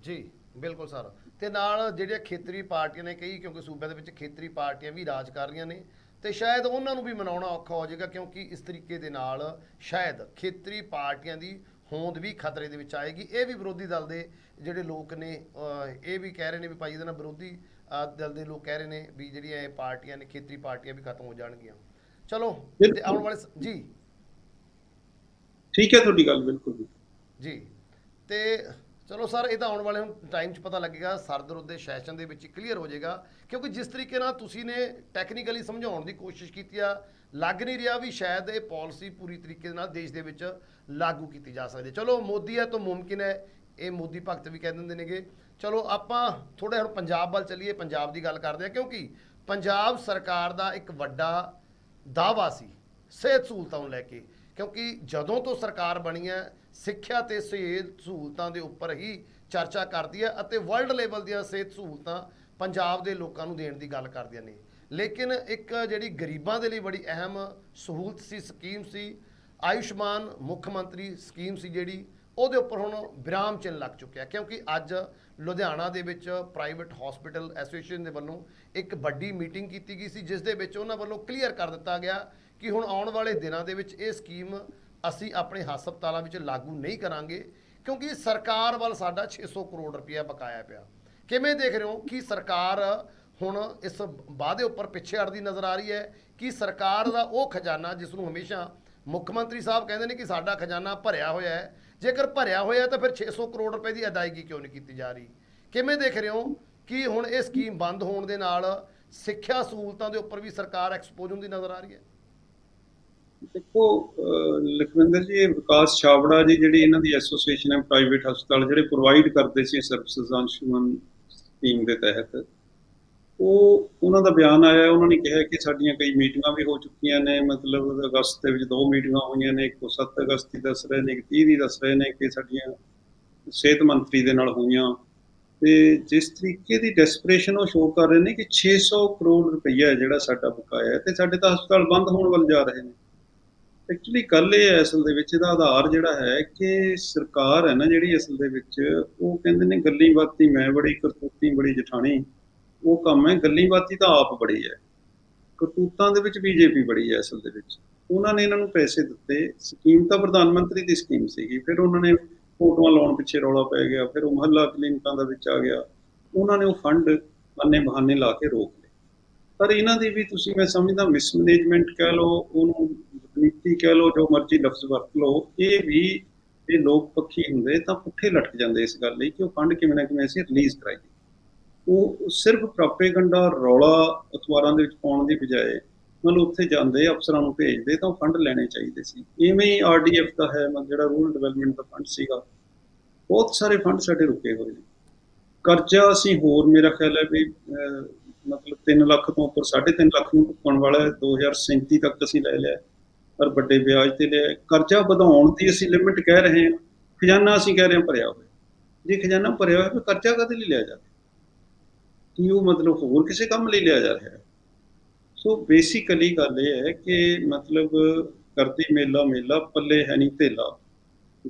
ਜੀ, ਬਿਲਕੁਲ ਸਰ। ਤੇ ਨਾਲ ਜਿਹੜੀਆਂ ਖੇਤਰੀ ਪਾਰਟੀਆਂ ਨੇ, ਕਈ ਕਿਉਂਕਿ ਸੂਬਿਆਂ ਦੇ ਵਿੱਚ ਖੇਤਰੀ ਪਾਰਟੀਆਂ ਵੀ ਰਾਜ ਕਰ ਰਹੀਆਂ ਨੇ, ਤੇ ਸ਼ਾਇਦ ਉਹਨਾਂ ਨੂੰ ਵੀ ਮਨਾਉਣਾ ਔਖਾ ਹੋ ਜਾਏਗਾ ਕਿਉਂਕਿ ਇਸ ਤਰੀਕੇ ਦੇ ਨਾਲ ਸ਼ਾਇਦ ਖੇਤਰੀ ਪਾਰਟੀਆਂ ਦੀ ਹੋਂਦ ਵੀ ਖਤਰੇ ਦੇ ਵਿੱਚ ਆਏਗੀ। ਇਹ ਵੀ ਵਿਰੋਧੀ ਦਲ ਦੇ ਜਿਹੜੇ ਲੋਕ ਨੇ ਇਹ ਵੀ ਕਹਿ ਰਹੇ ਨੇ ਵੀ ਭਾਈ ਇਹਦੇ ਨਾਲ ਵਿਰੋਧੀ ਦਲ ਦੇ ਲੋਕ ਕਹਿ ਰਹੇ ਨੇ ਵੀ ਜਿਹੜੀਆਂ ਇਹ ਪਾਰਟੀਆਂ ਨੇ, ਖੇਤਰੀ ਪਾਰਟੀਆਂ ਵੀ ਖਤਮ ਹੋ ਜਾਣਗੀਆਂ। ਚਲੋ ਤੇ ਆਉਣ ਵਾਲੇ ਜੀ। ਠੀਕ ਹੈ ਤੁਹਾਡੀ ਗੱਲ ਬਿਲਕੁਲ ਜੀ। ਤੇ ਚਲੋ ਸਰ ਇਹ ਤਾਂ ਆਉਣ ਵਾਲੇ ਹੁਣ ਟਾਈਮ 'ਚ ਪਤਾ ਲੱਗੇਗਾ ਸਰਦਰ ਦੇ ਸੈਸ਼ਨ ਦੇ ਵਿੱਚ ਕਲੀਅਰ ਹੋ ਜਾਏਗਾ। ਕਿਉਂਕਿ ਜਿਸ ਤਰੀਕੇ ਨਾਲ ਤੁਸੀਂ ਨੇ ਟੈਕਨੀਕਲੀ ਸਮਝਾਉਣ ਦੀ ਕੋਸ਼ਿਸ਼ ਕੀਤੀ ਆ ਲੱਗ ਨਹੀਂ ਰਿਹਾ ਵੀ ਸ਼ਾਇਦ ਇਹ ਪਾਲਿਸੀ ਪੂਰੀ ਤਰੀਕੇ ਨਾਲ ਦੇਸ਼ ਦੇ ਵਿੱਚ ਲਾਗੂ ਕੀਤੀ ਜਾ ਸਕਦੀ ਹੈ। ਚਲੋ ਮੋਦੀ ਹੈ ਤਾਂ ਮੁਮਕਿਨ ਹੈ ਇਹ ਮੋਦੀ ਭਗਤ ਵੀ ਕਹਿ ਦਿੰਦੇ ਨੇਗੇ। ਚਲੋ ਆਪਾਂ ਥੋੜੇ ਹੁਣ ਪੰਜਾਬ ਵੱਲ ਚੱਲੀਏ ਪੰਜਾਬ ਦੀ ਗੱਲ ਕਰਦੇ ਹਾਂ ਕਿਉਂਕਿ ਪੰਜਾਬ ਸਰਕਾਰ ਦਾ ਇੱਕ ਵੱਡਾ ਦਾਅਵਾ ਸੀ, ਸਿਹਤ ਸਹੂਲਤਾਂ ਨੂੰ ਲੈ ਕੇ, ਕਿਉਂਕਿ ਜਦੋਂ ਤੋਂ ਸਰਕਾਰ ਬਣੀ ਹੈ, ਸਿੱਖਿਆ ਤੇ ਸਿਹਤ ਸਹੂਲਤਾਂ ਦੇ ਉੱਪਰ ਹੀ ਚਰਚਾ ਕਰਦੀ ਹੈ ਅਤੇ ਵਰਲਡ ਲੈਵਲ ਦੀਆਂ ਸਿਹਤ ਸਹੂਲਤਾਂ ਪੰਜਾਬ ਦੇ ਲੋਕਾਂ ਨੂੰ ਦੇਣ ਦੀ ਗੱਲ ਕਰਦੀਆਂ ਨੇ। ਲੇਕਿਨ ਇੱਕ ਜਿਹੜੀ ਗਰੀਬਾਂ ਦੇ ਲਈ ਬੜੀ ਅਹਿਮ ਸਹੂਲਤ ਸੀ, ਸਕੀਮ ਸੀ, ਆਯੁਸ਼ਮਾਨ ਮੁੱਖ ਮੰਤਰੀ ਸਕੀਮ ਸੀ ਜਿਹੜੀ, ਉਹਦੇ ਉੱਪਰ ਹੁਣ ਵਿਰਾਮ ਚਿੰਨ੍ਹ ਲੱਗ ਚੁੱਕਿਆ, ਕਿਉਂਕਿ ਅੱਜ ਲੁਧਿਆਣਾ ਦੇ ਵਿੱਚ ਪ੍ਰਾਈਵੇਟ ਹਸਪੀਟਲ ਐਸੋਸੀਏਸ਼ਨ ਦੇ ਵੱਲੋਂ ਇੱਕ ਵੱਡੀ ਮੀਟਿੰਗ ਕੀਤੀ ਗਈ ਸੀ, ਜਿਸ ਦੇ ਵਿੱਚ ਉਹਨਾਂ ਵੱਲੋਂ ਕਲੀਅਰ ਕਰ ਦਿੱਤਾ ਗਿਆ ਕਿ ਹੁਣ ਆਉਣ ਵਾਲੇ ਦਿਨਾਂ ਦੇ ਵਿੱਚ ਇਹ ਸਕੀਮ ਅਸੀਂ ਆਪਣੇ ਹਸਪਤਾਲਾਂ ਵਿੱਚ ਲਾਗੂ ਨਹੀਂ ਕਰਾਂਗੇ, ਕਿਉਂਕਿ ਸਰਕਾਰ ਵੱਲ ਸਾਡਾ 600 ਕਰੋੜ ਰੁਪਇਆ ਬਕਾਇਆ ਪਿਆ। ਕਿਵੇਂ ਦੇਖ ਰਹੇ ਹੋ ਕਿ ਸਰਕਾਰ ਹੁਣ ਇਸ ਵਾਅਦੇ ਉੱਪਰ ਪਿੱਛੇ ਹਟਦੀ ਨਜ਼ਰ ਆ ਰਹੀ ਹੈ, ਕਿ ਸਰਕਾਰ ਦਾ ਉਹ ਖਜ਼ਾਨਾ ਜਿਸ ਨੂੰ ਹਮੇਸ਼ਾ ਮੁੱਖ ਮੰਤਰੀ ਸਾਹਿਬ ਕਹਿੰਦੇ ਨੇ ਕਿ ਸਾਡਾ ਖਜ਼ਾਨਾ ਭਰਿਆ ਹੋਇਆ ਹੈ ਜੇਕਰ ਭਰਿਆ ਹੋਇਆ ਤਾਂ ਫਿਰ 600 ਕਰੋੜ ਰੁਪਏ ਦੀ ਅਦਾਇਗੀ ਕਿਉਂ ਨਹੀਂ ਕੀਤੀ ਜਾ ਰਹੀ? ਕਿਵੇਂ ਦੇਖ ਰਹੇ ਹੋ ਕਿ ਹੁਣ ਇਹ ਸਕੀਮ ਬੰਦ ਹੋਣ ਦੇ ਨਾਲ ਸਿੱਖਿਆ ਸਹੂਲਤਾਂ ਦੇ ਉੱਪਰ ਵੀ ਸਰਕਾਰ ਐਕਸਪੋਜ਼ ਹੁੰਦੀ ਨਜ਼ਰ ਆ ਰਹੀ ਹੈ? ਦੇਖੋ ਲਖਵਿੰਦਰ ਜੀ, ਇਹ ਵਿਕਾਸ ਛਾਬੜਾ ਜੀ ਜਿਹੜੀ ਇਹਨਾਂ ਦੀ ਐਸੋਸੀਏਸ਼ਨ ਹੈ ਪ੍ਰਾਈਵੇਟ ਹਸਪਤਾਲ ਜਿਹੜੇ ਪ੍ਰੋਵਾਈਡ ਕਰਦੇ ਸੀ ਸਰਵਿਸਿਜ਼ ਅੰਸ਼ੁਮਨ ਸਕੀਮ ਦੇ ਤਹਿਤ ਉਹ, ਉਹਨਾਂ ਦਾ ਬਿਆਨ ਆਇਆ, ਉਹਨਾਂ ਨੇ ਕਿਹਾ ਕਿ ਸਾਡੀਆਂ ਕਈ ਮੀਟਿੰਗਾਂ ਵੀ ਹੋ ਚੁੱਕੀਆਂ ਨੇ, ਮਤਲਬ ਅਗਸਤ ਦੇ ਵਿੱਚ ਦੋ ਮੀਟਿੰਗਾਂ ਹੋਈਆਂ ਨੇ, ਇੱਕ ਉਹ 7 ਅਗਸਤ ਦੀ ਦੱਸ ਰਹੇ ਨੇ, ਇੱਕ 30 ਦੀ ਦੱਸ ਰਹੇ ਨੇ ਕਿ ਸਾਡੀਆਂ ਸਿਹਤ ਮੰਤਰੀ ਦੇ ਨਾਲ ਹੋਈਆਂ। ਤੇ ਜਿਸ ਤਰੀਕੇ ਦੀ ਡੈਸਪਰੇਸ਼ਨ ਉਹ ਸ਼ੋਅ ਕਰ ਰਹੇ ਨੇ ਕਿ 600 ਕਰੋੜ ਰੁਪਈਆ ਜਿਹੜਾ ਸਾਡਾ ਬਕਾਇਆ ਹੈ ਤੇ ਸਾਡੇ ਤਾਂ ਹਸਪਤਾਲ ਬੰਦ ਹੋਣ ਵੱਲ ਜਾ ਰਹੇ ਨੇ। ਐਕਚੁਅਲੀ ਗੱਲ ਇਹ ਹੈ ਅਸਲ ਦੇ ਵਿੱਚ, ਇਹਦਾ ਆਧਾਰ ਜਿਹੜਾ ਹੈ ਕਿ ਸਰਕਾਰ ਹੈ ਨਾ ਜਿਹੜੀ ਅਸਲ ਦੇ ਵਿੱਚ, ਉਹ ਕਹਿੰਦੇ ਨੇ ਗੱਲੀ ਬਾਤੀ, ਮੈਂ ਬੜੀ ਕਰਤੂਤੀ, ਬੜੀ ਜਠਾਣੀ। ਉਹ ਕੰਮ ਹੈ ਗੱਲੀ ਬਾਤੀ ਤਾਂ ਆਪ ਬੜੀ ਹੈ। ਕਰਤੂਤਾਂ ਦੇ ਵਿੱਚ ਬੀਜੇਪੀ ਬੜੀ ਹੈ ਅਸਲ ਦੇ ਵਿੱਚ। ਉਹਨਾਂ ਨੇ ਇਹਨਾਂ ਨੂੰ ਪੈਸੇ ਦਿੱਤੇ। ਸਕੀਮ ਤਾਂ ਪ੍ਰਧਾਨ ਮੰਤਰੀ ਦੀ ਸਕੀਮ ਸੀਗੀ। ਫਿਰ ਉਹਨਾਂ ਨੇ ਫੋਟੋਆਂ ਲਾਉਣ ਪਿੱਛੇ ਰੌਲਾ ਪੈ ਗਿਆ। ਫਿਰ ਉਹ ਮਹੱਲਾ ਕਲੀਨਿਕਾਂ ਦਾ ਵਿੱਚ ਆ ਗਿਆ। ਉਹਨਾਂ ਨੇ ਉਹ ਫੰਡ ਅੰਨੇ ਬਹਾਨੇ ਲਾ ਕੇ ਰੋਕ ਲਏ। ਪਰ ਇਹਨਾਂ ਦੀ ਵੀ ਤੁਸੀਂ ਮੈਂ ਸਮਝਦਾ ਮਿਸਮੈਨੇਜਮੈਂਟ ਕਹਿ ਲਓ, ਉਹਨੂੰ ਨੀਤੀ ਕਹਿ ਲਓ, ਜੋ ਮਰਜ਼ੀ ਲਫ਼ਜ਼ ਵਰਤ ਲਓ, ਇਹ ਵੀ ਇਹ ਲੋਕ ਪੱਖੀ ਹੁੰਦੇ ਤਾਂ ਪੁੱਠੇ ਲਟਕ ਜਾਂਦੇ ਇਸ ਗੱਲ ਲਈ ਕਿ ਉਹ ਫੰਡ ਕਿਵੇਂ ਨਾ ਕਿਵੇਂ ਅਸੀਂ ਰਿਲੀਜ਼ ਕਰਾਈਏ। ਉਹ ਸਿਰਫ ਪ੍ਰੋਪੇਗੈਂਡਾ ਰੌਲਾ ਅਖਬਾਰਾਂ ਦੇ ਵਿੱਚ ਪਾਉਣ ਦੀ ਬਜਾਏ ਮਤਲਬ ਉੱਥੇ ਜਾਂਦੇ, ਅਫਸਰਾਂ ਨੂੰ ਭੇਜਦੇ, ਤਾਂ ਉਹ ਫੰਡ ਲੈਣੇ ਚਾਹੀਦੇ ਸੀ। ਇਵੇਂ ਹੀ ਆਰਡੀਐਫ ਦਾ ਹੈ, ਮਤਲਬ ਜਿਹੜਾ ਰੂਰਲ ਡਿਵੈਲਪਮੈਂਟ ਦਾ ਫੰਡ ਸੀਗਾ। ਬਹੁਤ ਸਾਰੇ ਫੰਡ ਸਾਡੇ ਰੁਕੇ ਹੋਏ ਨੇ। ਕਰਜ਼ਾ ਅਸੀਂ ਹੋਰ, ਮੇਰਾ ਖਿਆਲ ਹੈ ਵੀ ਮਤਲਬ 3 ਲੱਖ ਤੋਂ ਉੱਪਰ 3.5 ਲੱਖ ਨੂੰ ਚੁੱਕਣ ਵਾਲਾ ਹੈ। 2037 ਤੱਕ ਅਸੀਂ ਲੈ ਲਿਆ। ਪਰ ਵੱਡੇ ਵਿਆਜ ਤੇ ਲਿਆ। ਕਰਜ਼ਾ ਵਧਾਉਣ ਦੀ ਅਸੀਂ ਲਿਮਿਟ ਕਹਿ ਰਹੇ ਹਾਂ। ਖਜ਼ਾਨਾ ਅਸੀਂ ਕਹਿ ਰਹੇ ਹਾਂ ਭਰਿਆ ਹੋਇਆ। ਜੇ ਖਜ਼ਾਨਾ ਭਰਿਆ ਹੋਇਆ ਤਾਂ ਕਰਜ਼ਾ ਕਦੇ ਲਈ ਲਿਆ ਜਾਂਦਾ ਕਿ ਉਹ ਮਤਲਬ ਹੋਰ ਕਿਸੇ ਕੰਮ ਲਈ ਲਿਆ ਜਾ ਰਿਹਾ ਹੈ? ਸੋ ਬੇਸਿਕਲੀ ਗੱਲ ਇਹ ਹੈ ਕਿ ਮਤਲਬ ਕਰਦੀ ਮੇਲਾ ਮੇਲਾ, ਪੱਲੇ ਹੈ ਨਹੀਂ ਧੇਲਾ।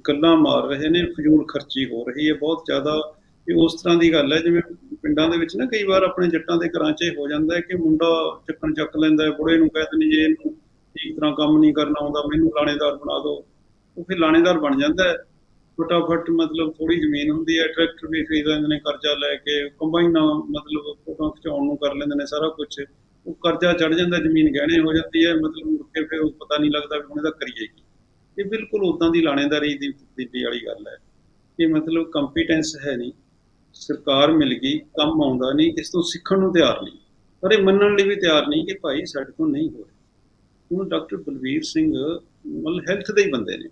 ਗੱਲਾਂ ਮਾਰ ਰਹੇ ਨੇ, ਫਜ਼ੂਲ ਖਰਚੀ ਹੋ ਰਹੀ ਹੈ ਬਹੁਤ ਜ਼ਿਆਦਾ। ਇਹ ਉਸ ਤਰ੍ਹਾਂ ਦੀ ਗੱਲ ਹੈ, ਜਿਵੇਂ ਪਿੰਡਾਂ ਦੇ ਵਿੱਚ ਨਾ ਕਈ ਵਾਰ ਆਪਣੇ ਜੱਟਾਂ ਦੇ ਘਰਾਂ 'ਚ ਇਹ ਹੋ ਜਾਂਦਾ ਹੈ ਕਿ ਮੁੰਡਾ ਚੱਕਣ ਚੱਕ ਲੈਂਦਾ ਹੈ, ਬੁੜੇ ਨੂੰ ਕਹਿ ਦਿੰਦੇ ਜੇ, ਇਹਨੂੰ ਠੀਕ ਤਰ੍ਹਾਂ ਕੰਮ ਨਹੀਂ ਕਰਨਾ ਆਉਂਦਾ, ਮੈਨੂੰ ਲਾਣੇਦਾਰ ਬਣਾ ਦਿਓ। ਉਹ ਫਿਰ ਲਾਣੇਦਾਰ ਬਣ ਜਾਂਦਾ ਹੈ। ਫਟਾਫਟ ਮਤਲਬ ਥੋੜੀ ਜ਼ਮੀਨ ਹੁੰਦੀ ਹੈ, ਟਰੈਕਟਰ ਵੀ ਖਰੀਦ ਲੈਂਦੇ ਨੇ, ਕਰਜ਼ਾ ਲੈ ਕੇ ਕੰਬਾਈਨਾਂ ਮਤਲਬ ਫੋਟੋਆਂ ਖਿਚਾਉਣ ਨੂੰ ਕਰ ਲੈਂਦੇ ਨੇ ਸਾਰਾ ਕੁਝ ਉਹ ਕਰਜ਼ਾ ਚੜ ਜਾਂਦਾ, ਜ਼ਮੀਨ ਗਹਿਣੇ ਹੋ ਜਾਂਦੀ ਹੈ, ਮਤਲਬ ਮੁੜ ਕੇ ਫਿਰ ਉਹ ਪਤਾ ਨਹੀਂ ਲੱਗਦਾ ਵੀ ਹੁਣ ਇਹਦਾ ਕਰੀਏ ਕੀ। ਇਹ ਬਿਲਕੁਲ ਉਦਾਂ ਦੀ ਲਾਣੇਦਾਰੀ ਦੀ ਤਬਦੀਲੀ ਵਾਲੀ ਗੱਲ ਹੈ ਇਹ ਮਤਲਬ ਕੰਪੀਟੈਂਸ ਹੈ ਨਹੀਂ। ਸਰਕਾਰ ਮਿਲ ਗਈ, ਕੰਮ ਆਉਂਦਾ ਨਹੀਂ, ਇਸ ਤੋਂ ਸਿੱਖਣ ਨੂੰ ਤਿਆਰ ਨਹੀਂ। ਪਰ ਇਹ ਮੰਨਣ ਲਈ ਵੀ ਤਿਆਰ ਨਹੀਂ ਕਿ ਭਾਈ ਸਾਡੇ ਤੋਂ ਨਹੀਂ ਹੋ ਰਿਹਾ। ਹੁਣ ਡਾਕਟਰ ਬਲਵੀਰ ਸਿੰਘ ਮਤਲਬ ਹੈਲਥ ਦੇ ਹੀ ਬੰਦੇ ਨੇ।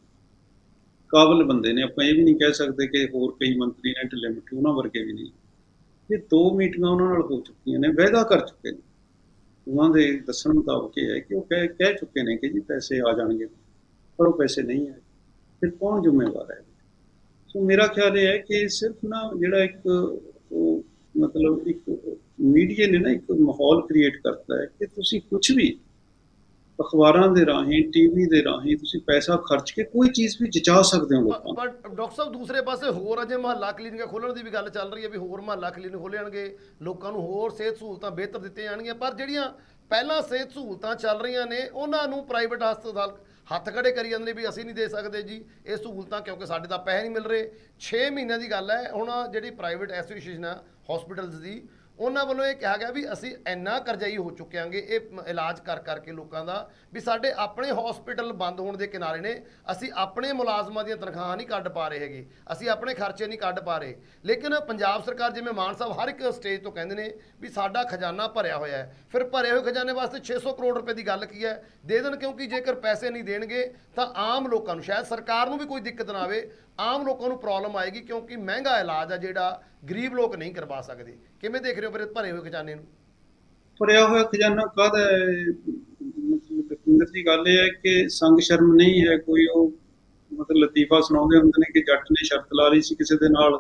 ਕਾਬਲ ਬੰਦੇ ਨੇ। ਆਪਾਂ ਇਹ ਵੀ ਨਹੀਂ ਕਹਿ ਸਕਦੇ ਕਿ ਹੋਰ ਕਈ ਮੰਤਰੀ ਨੇ ਢਿੱਲੇ ਮਿੱਠੇ, ਉਹਨਾਂ ਵਰਗੇ ਵੀ ਨਹੀਂ। ਇਹ ਦੋ ਮੀਟਿੰਗਾਂ ਉਹਨਾਂ ਨਾਲ ਹੋ ਚੁੱਕੀਆਂ ਨੇ, ਵਾਅਦਾ ਕਰ ਚੁੱਕੇ ਨੇ। ਉਹਨਾਂ ਦੇ ਦੱਸਣ ਮੁਤਾਬਕ ਇਹ ਹੈ ਕਿ ਉਹ ਕਹਿ ਕਹਿ ਚੁੱਕੇ ਨੇ ਕਿ ਜੀ ਪੈਸੇ ਆ ਜਾਣਗੇ, ਪਰ ਉਹ ਪੈਸੇ ਨਹੀਂ ਆਏ ਫਿਰ ਕੌਣ ਜ਼ਿੰਮੇਵਾਰ ਹੈ? ਸੋ ਮੇਰਾ ਖਿਆਲ ਇਹ ਹੈ ਕਿ ਸਿਰਫ ਨਾ ਜਿਹੜਾ ਇੱਕ ਉਹ ਮਤਲਬ ਇੱਕ ਮੀਡੀਆ ਨੇ ਨਾ ਇੱਕ ਮਾਹੌਲ ਕ੍ਰੀਏਟ ਕਰਤਾ ਹੈ ਕਿ ਤੁਸੀਂ ਕੁਝ ਵੀ ਅਖਬਾਰਾਂ ਦੇ ਰਾਹੀਂ ਟੀਵੀ ਦੇ ਰਾਹੀਂ ਤੁਸੀਂ ਪੈਸਾ ਖਰਚ ਕੇ ਕੋਈ ਚੀਜ਼ ਵੀ ਜਚਾ ਸਕਦੇ ਹੋ ਲੋਕਾਂ ਪਰ ਡਾਕਟਰ ਸਾਹਿਬ ਦੂਸਰੇ ਪਾਸੇ ਹੋਰ ਅਜੇ ਮਹੱਲਾ ਕਲੀਨਿਕਾਂ ਖੋਲਣ ਦੀ ਵੀ ਗੱਲ ਚੱਲ ਰਹੀ ਹੈ ਵੀ ਹੋਰ ਮਹੱਲਾ ਕਲੀਨਿਕ ਖੋਲ੍ਹਣਗੇ ਲੋਕਾਂ ਨੂੰ ਹੋਰ ਸਿਹਤ ਸਹੂਲਤਾਂ ਬਿਹਤਰ ਦਿੱਤੀਆਂ ਜਾਣਗੀਆਂ ਪਰ ਜਿਹੜੀਆਂ ਪਹਿਲਾਂ ਸਿਹਤ ਸਹੂਲਤਾਂ ਚੱਲ ਰਹੀਆਂ ਨੇ ਉਹਨਾਂ ਨੂੰ ਪ੍ਰਾਈਵੇਟ ਹਸਪਤਾਲ ਹੱਥ ਖੜੇ ਕਰੀ ਜਾਂਦੇ ਨੇ ਵੀ ਅਸੀਂ ਨਹੀਂ ਦੇ ਸਕਦੇ ਜੀ ਇਹ ਸਹੂਲਤਾਂ ਕਿਉਂਕਿ ਸਾਡੇ ਤਾਂ ਪੈਸੇ ਨਹੀਂ ਮਿਲ ਰਹੇ। 6 ਮਹੀਨਿਆਂ ਦੀ ਗੱਲ ਹੈ ਹੁਣ ਜਿਹੜੀ ਪ੍ਰਾਈਵੇਟ ਐਸੋਸੀਏਸ਼ਨ ਆ ਹਸਪੀਟਲਸ ਦੀ ਉਹਨਾਂ ਵੱਲੋਂ ਇਹ ਕਿਹਾ ਗਿਆ ਵੀ ਅਸੀਂ ਇੰਨਾ ਕਰਜ਼ਾਈ ਹੋ ਚੁੱਕਿਆਂਗੇ ਇਹ ਇਲਾਜ ਕਰ ਕਰਕੇ ਲੋਕਾਂ ਦਾ, ਵੀ ਸਾਡੇ ਆਪਣੇ ਹਸਪੀਟਲ ਬੰਦ ਹੋਣ ਦੇ ਕਿਨਾਰੇ ਨੇ, ਅਸੀਂ ਆਪਣੇ ਮੁਲਾਜ਼ਮਾਂ ਦੀਆਂ ਤਨਖਾਹਾਂ ਨਹੀਂ ਕੱਢ ਪਾ ਰਹੇ ਹੈਗੇ, ਅਸੀਂ ਆਪਣੇ ਖਰਚੇ ਨਹੀਂ ਕੱਢ ਪਾ ਰਹੇ। ਲੇਕਿਨ ਪੰਜਾਬ ਸਰਕਾਰ ਜਿਵੇਂ ਮਾਨ ਸਾਹਿਬ ਹਰ ਇੱਕ ਸਟੇਜ ਤੋਂ ਕਹਿੰਦੇ ਨੇ ਵੀ ਸਾਡਾ ਖਜ਼ਾਨਾ ਭਰਿਆ ਹੋਇਆ ਹੈ। ਫਿਰ ਭਰੇ ਹੋਏ ਖਜ਼ਾਨੇ ਵਾਸਤੇ 600 ਕਰੋੜ ਰੁਪਏ ਦੀ ਗੱਲ ਕੀ ਹੈ? ਦੇ ਦੇਣ ਕਿਉਂਕਿ ਜੇਕਰ ਪੈਸੇ ਨਹੀਂ ਦੇਣਗੇ, ਤਾਂ ਆਮ ਲੋਕਾਂ ਨੂੰ, ਸ਼ਾਇਦ ਸਰਕਾਰ ਨੂੰ ਵੀ ਕੋਈ ਦਿੱਕਤ ਨਾ ਆਵੇ ਆਮ ਲੋਕਾਂ ਨੂੰ ਪ੍ਰੋਬਲਮ ਆਏਗੀ ਕਿਉਂਕਿ ਮਹਿੰਗਾ ਇਲਾਜ ਆ ਜਿਹੜਾ ਗਰੀਬ ਲੋਕ ਨਹੀਂ ਕਰਵਾ ਸਕਦੇ। ਕਿਵੇਂ ਦੇਖ ਰਹੇ ਹੋ ਫਿਰ ਭਰੇ ਹੋਏ ਖਜ਼ਾਨੇ ਨੂੰ? ਭਰਿਆ ਹੋਇਆ ਖਜ਼ਾਨਾ ਕਾਹਦਾ ਮਤਲਬ ਦੀ ਗੱਲ ਇਹ ਹੈ ਕਿ ਸੰਗ ਸ਼ਰਮ ਨਹੀਂ ਹੈ, ਕੋਈ ਉਹ ਮਤਲਬ ਲਤੀਫਾ ਸੁਣਾਉਂਦੇ ਹੁੰਦੇ ਨੇ ਕਿ ਜੱਟ ਨੇ ਸ਼ਰਤ ਲਾ ਲਈ ਸੀ ਕਿਸੇ ਦੇ ਨਾਲ।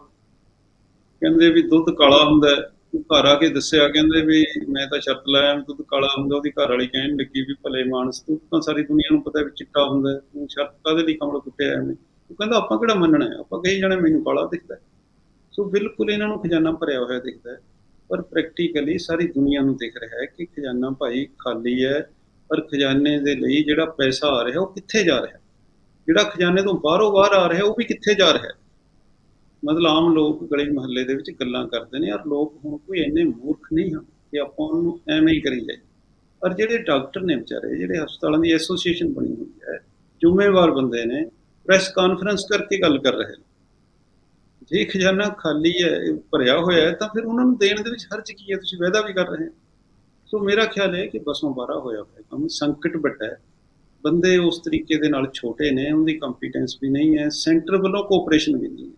ਕਹਿੰਦੇ ਵੀ ਦੁੱਧ ਕਾਲਾ ਹੁੰਦਾ ਹੈ। ਘਰ ਆ ਕੇ ਦੱਸਿਆ। ਕਹਿੰਦੇ ਵੀ ਮੈਂ ਤਾਂ ਸ਼ਰਤ ਲਾਇਆ ਦੁੱਧ ਕਾਲਾ ਹੁੰਦਾ, ਉਹਦੀ ਘਰ ਵਾਲੀ ਕਹਿਣ ਲੱਗੀ ਵੀ ਭਲੇ ਮਾਨਸ, ਤੂੰ ਤਾਂ ਸਾਰੀ ਦੁਨੀਆ ਨੂੰ ਪਤਾ ਵੀ ਚਿੱਟਾ ਹੁੰਦਾ ਤੂੰ ਸ਼ਰਤ ਕਾਹਦੇ ਲਈ ਕਮਲ ਕੁੱਟਿਆ ਐਵੇਂ ਉਹ ਕਹਿੰਦਾ, ਆਪਾਂ ਕਿਹੜਾ ਮੰਨਣਾ ਹੈ? ਆਪਾਂ ਕਹੀ ਜਾਣਾ, ਮੈਨੂੰ ਕਾਲਾ ਦਿਖਦਾ ਸੋ ਬਿਲਕੁਲ ਇਹਨਾਂ ਨੂੰ ਖਜ਼ਾਨਾ ਭਰਿਆ ਹੋਇਆ ਦਿਖਦਾ ਹੈ। ਪਰ ਪ੍ਰੈਕਟੀਕਲੀ ਸਾਰੀ ਦੁਨੀਆ ਨੂੰ ਦਿਖ ਰਿਹਾ ਹੈ ਕਿ ਖਜ਼ਾਨਾ ਭਾਈ ਖਾਲੀ ਹੈ, ਪਰ ਖਜ਼ਾਨੇ ਦੇ ਲਈ ਜਿਹੜਾ ਪੈਸਾ ਆ ਰਿਹਾ ਉਹ ਕਿੱਥੇ ਜਾ ਰਿਹਾ ਜਿਹੜਾ ਖਜ਼ਾਨੇ ਤੋਂ ਬਾਹਰੋਂ ਬਾਹਰ ਆ ਰਿਹਾ, ਉਹ ਵੀ ਕਿੱਥੇ ਜਾ ਰਿਹਾ ਮਤਲਬ ਆਮ ਲੋਕ ਗਲੀ ਮੁਹੱਲੇ ਦੇ ਵਿੱਚ ਗੱਲਾਂ ਕਰਦੇ ਨੇ, ਯਾਰ, ਲੋਕ ਹੁਣ ਕੋਈ ਇੰਨੇ ਮੂਰਖ ਨਹੀਂ ਹਨ ਕਿ ਆਪਾਂ ਉਹਨੂੰ ਐਵੇਂ ਹੀ ਕਰੀ ਜਾਈਏ। ਪਰ ਜਿਹੜੇ ਡਾਕਟਰ ਨੇ ਵਿਚਾਰੇ, ਜਿਹੜੇ ਹਸਪਤਾਲਾਂ ਦੀ ਐਸੋਸੀਏਸ਼ਨ ਬਣੀ ਹੋਈ ਹੈ, ਜ਼ਿੰਮੇਵਾਰ ਬੰਦੇ ਨੇ ਪ੍ਰੈਸ ਕਾਨਫਰੰਸ ਕਰਕੇ ਗੱਲ ਕਰ ਰਹੇ ਨੇ। ਜੇ ਖਜ਼ਾਨਾ ਖਾਲੀ ਹੈ, ਭਰਿਆ ਹੋਇਆ ਹੈ, ਤਾਂ ਫਿਰ ਉਹਨਾਂ ਨੂੰ ਦੇਣ ਦੇ ਵਿੱਚ ਹਰਜ ਕੀ ਹੈ? ਤੁਸੀਂ ਵਾਅਦਾ ਵੀ ਕਰ ਰਹੇ ਹੋ। ਸੋ ਮੇਰਾ ਖਿਆਲ ਹੈ ਕਿ ਬਸੋਂ ਬਾਰਾ ਹੋਇਆ ਹੋਇਆ ਕੰਮ ਸੰਕਟ ਵੱਡਾ ਹੈ। ਬੰਦੇ ਉਸ ਤਰੀਕੇ ਦੇ ਨਾਲ ਛੋਟੇ ਨੇ, ਉਹਦੀ ਕੰਪੀਟੈਂਸ ਵੀ ਨਹੀਂ ਹੈ ਸੈਂਟਰ ਵੱਲੋਂ ਕੋਆਪਰੇਸ਼ਨ ਵੀ ਨਹੀਂ ਹੈ।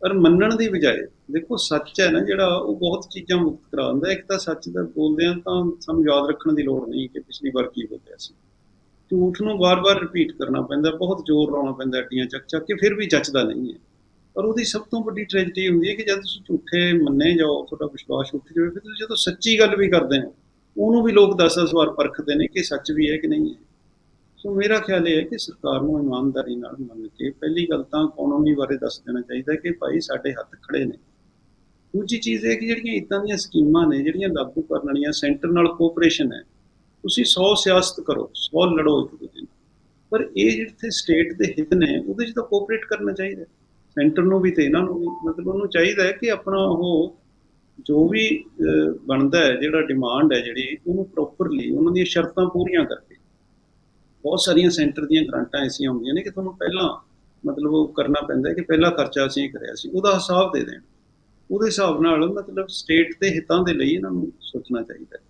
ਪਰ ਮੰਨਣ ਦੀ ਬਜਾਏ, ਦੇਖੋ ਸੱਚ ਹੈ ਨਾ ਜਿਹੜਾ, ਉਹ ਬਹੁਤ ਚੀਜ਼ਾਂ ਮੁਕਤ ਕਰਾ ਦਿੰਦਾ ਇੱਕ ਤਾਂ ਸੱਚ ਦਾ ਬੋਲਦੇ ਆ ਤਾਂ ਸਾਨੂੰ ਯਾਦ ਰੱਖਣ ਦੀ ਲੋੜ ਨਹੀਂ ਕਿ ਪਿਛਲੀ ਵਾਰ ਕੀ ਬੋਲਿਆ ਸੀ। ਝੂਠ ਨੂੰ ਵਾਰ-ਵਾਰ ਰਿਪੀਟ ਕਰਨਾ ਪੈਂਦਾ, ਬਹੁਤ ਜ਼ੋਰ ਲਾਉਣਾ ਪੈਂਦਾ ਅੱਡੀਆਂ ਚੱਕ ਚੱਕ ਕੇ, ਫਿਰ ਵੀ ਜੱਚਦਾ ਨਹੀਂ ਹੈ। ਪਰ ਉਹਦੀ ਸਭ ਤੋਂ ਵੱਡੀ ਟ੍ਰੈਜਡੀ ਹੁੰਦੀ ਹੈ ਕਿ ਜਦ ਤੁਸੀਂ ਝੂਠੇ ਮੰਨੇ ਜਾਓ, ਤੁਹਾਡਾ ਵਿਸ਼ਵਾਸ ਉੱਠ ਜਾਵੇ, ਫਿਰ ਤੁਸੀਂ ਜਦੋਂ ਸੱਚੀ ਗੱਲ ਵੀ ਕਰਦੇ ਹੋ, ਉਹਨੂੰ ਵੀ ਲੋਕ 10-10 ਵਾਰ ਪਰਖਦੇ ਨੇ ਕਿ ਸੱਚ ਵੀ ਹੈ ਕਿ ਨਹੀਂ ਹੈ। ਸੋ ਮੇਰਾ ਖਿਆਲ ਇਹ ਹੈ ਕਿ ਸਰਕਾਰ ਨੂੰ ਇਮਾਨਦਾਰੀ ਨਾਲ ਮੰਨ ਕੇ ਪਹਿਲੀ ਗੱਲ ਤਾਂ ਕਾਨੂੰਨੀ ਬਾਰੇ ਦੱਸ ਦੇਣਾ ਚਾਹੀਦਾ ਕਿ ਭਾਈ ਸਾਡੇ ਹੱਥ ਖੜੇ ਨੇ। ਦੂਜੀ ਚੀਜ਼ ਇਹ ਕਿ ਜਿਹੜੀਆਂ ਇਦਾਂ ਦੀਆਂ ਸਕੀਮਾਂ ਨੇ, ਜਿਹੜੀਆਂ ਲਾਗੂ ਕਰਨ ਵਾਲੀਆਂ ਸੈਂਟਰ ਨਾਲ ਕੋਆਪਰੇਸ਼ਨ ਹੈ ਤੁਸੀਂ 100 ਸਿਆਸਤ ਕਰੋ 100 ਲੜੋ ਇੱਕ ਦੂਜੇ ਨਾਲ। ਪਰ ਇਹ ਜਿੱਥੇ ਸਟੇਟ ਦੇ ਹਿੱਤ ਨੇ, ਉਹਦੇ 'ਚ ਤਾਂ ਕੋਆਪਰੇਟ ਕਰਨਾ ਚਾਹੀਦਾ ਸੈਂਟਰ ਨੂੰ ਵੀ ਤੇ ਇਹਨਾਂ ਨੂੰ ਵੀ ਮਤਲਬ ਉਹਨੂੰ ਚਾਹੀਦਾ ਹੈ ਕਿ ਆਪਣਾ ਉਹ ਜੋ ਵੀ ਬਣਦਾ ਹੈ, ਜਿਹੜਾ ਡਿਮਾਂਡ ਹੈ ਜਿਹੜੀ, ਉਹਨੂੰ ਪ੍ਰੋਪਰਲੀ ਉਹਨਾਂ ਦੀਆਂ ਸ਼ਰਤਾਂ ਪੂਰੀਆਂ ਕਰਕੇ। ਬਹੁਤ ਸਾਰੀਆਂ ਸੈਂਟਰ ਦੀਆਂ ਗ੍ਰਾਂਟਾਂ ਐਸੀਆਂ ਹੁੰਦੀਆਂ ਨੇ ਕਿ ਤੁਹਾਨੂੰ ਪਹਿਲਾਂ ਮਤਲਬ ਉਹ ਕਰਨਾ ਪੈਂਦਾ ਹੈ ਕਿ ਪਹਿਲਾ ਖਰਚਾ ਅਸੀਂ ਕਰਿਆ ਸੀ, ਉਹਦਾ ਹਿਸਾਬ ਦੇ ਦੇਣ। ਉਹਦੇ ਹਿਸਾਬ ਨਾਲ ਮਤਲਬ ਸਟੇਟ ਦੇ ਹਿੱਤਾਂ ਦੇ ਲਈ ਇਹਨਾਂ ਨੂੰ ਸੋਚਣਾ ਚਾਹੀਦਾ ਹੈ।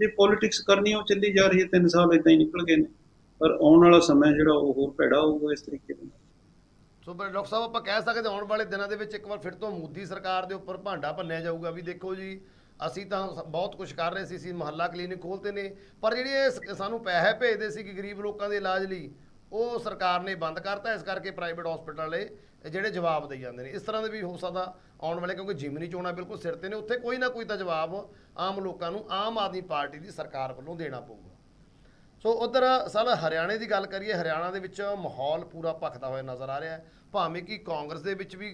ਜੇ ਪੋਲਿਟਿਕਸ ਕਰਨੀ ਉਹ ਚੱਲੀ ਜਾ ਰਹੀ ਹੈ 3 ਸਾਲ ਇਦਾਂ ਹੀ ਨਿਕਲ ਗਏ ਨੇ। ਪਰ ਆਉਣ ਵਾਲਾ ਸਮਾਂ ਜਿਹੜਾ, ਉਹ ਹੋਰ ਭੈੜਾ ਹੋਊਗਾ ਇਸ ਤਰੀਕੇ ਨਾਲ। ਸੋ ਪਰ ਡਾਕਟਰ ਸਾਹਿਬ, ਆਪਾਂ ਕਹਿ ਸਕਦੇ ਆਉਣ ਵਾਲੇ ਦਿਨਾਂ ਦੇ ਵਿੱਚ ਇੱਕ ਵਾਰ ਫਿਰ ਤੋਂ ਮੋਦੀ ਸਰਕਾਰ ਦੇ ਉੱਪਰ ਭਾਂਡਾ ਭੰਨਿਆ ਜਾਊਗਾ। ਵੀ ਦੇਖੋ ਜੀ, ਅਸੀਂ ਤਾਂ ਬਹੁਤ ਕੁਝ ਕਰ ਰਹੇ ਸੀ ਸੀ ਮਹੱਲਾ ਕਲੀਨਿਕ ਖੋਲਤੇ ਨੇ। ਪਰ ਜਿਹੜੇ ਸਾਨੂੰ ਪੈਸੇ ਭੇਜਦੇ ਸੀ ਕਿ ਗਰੀਬ ਲੋਕਾਂ ਦੇ ਇਲਾਜ ਲਈ, ਉਹ ਸਰਕਾਰ ਨੇ ਬੰਦ ਕਰਤਾ। ਇਸ ਕਰਕੇ ਪ੍ਰਾਈਵੇਟ ਹਸਪੀਟਲ ਵਾਲੇ ਜਿਹੜੇ ਜਵਾਬ ਦੇਈ ਜਾਂਦੇ ਨੇ। ਇਸ ਤਰ੍ਹਾਂ ਦੇ ਵੀ ਹੋ ਸਕਦਾ ਆਉਣ ਵਾਲੇ, ਕਿਉਂਕਿ ਜਿਮਨੀ ਚੋਣਾਂ ਬਿਲਕੁਲ ਸਿਰ ਤੇ ਨੇ, ਉੱਥੇ ਕੋਈ ਨਾ ਕੋਈ ਤਾਂ ਜਵਾਬ ਆਮ ਲੋਕਾਂ ਨੂੰ ਆਮ ਆਦਮੀ ਪਾਰਟੀ ਦੀ ਸਰਕਾਰ ਵੱਲੋਂ ਦੇਣਾ ਪਊਗਾ। ਸੋ ਉਧਰ ਸਰ ਹਰਿਆਣੇ ਦੀ ਗੱਲ ਕਰੀਏ, ਹਰਿਆਣਾ ਦੇ ਵਿੱਚ ਮਾਹੌਲ ਪੂਰਾ ਭਖਦਾ ਹੋਇਆ ਨਜ਼ਰ ਆ ਰਿਹਾ ਹੈ। ਭਾਵੇਂ ਕਿ ਕਾਂਗਰਸ ਦੇ ਵਿੱਚ ਵੀ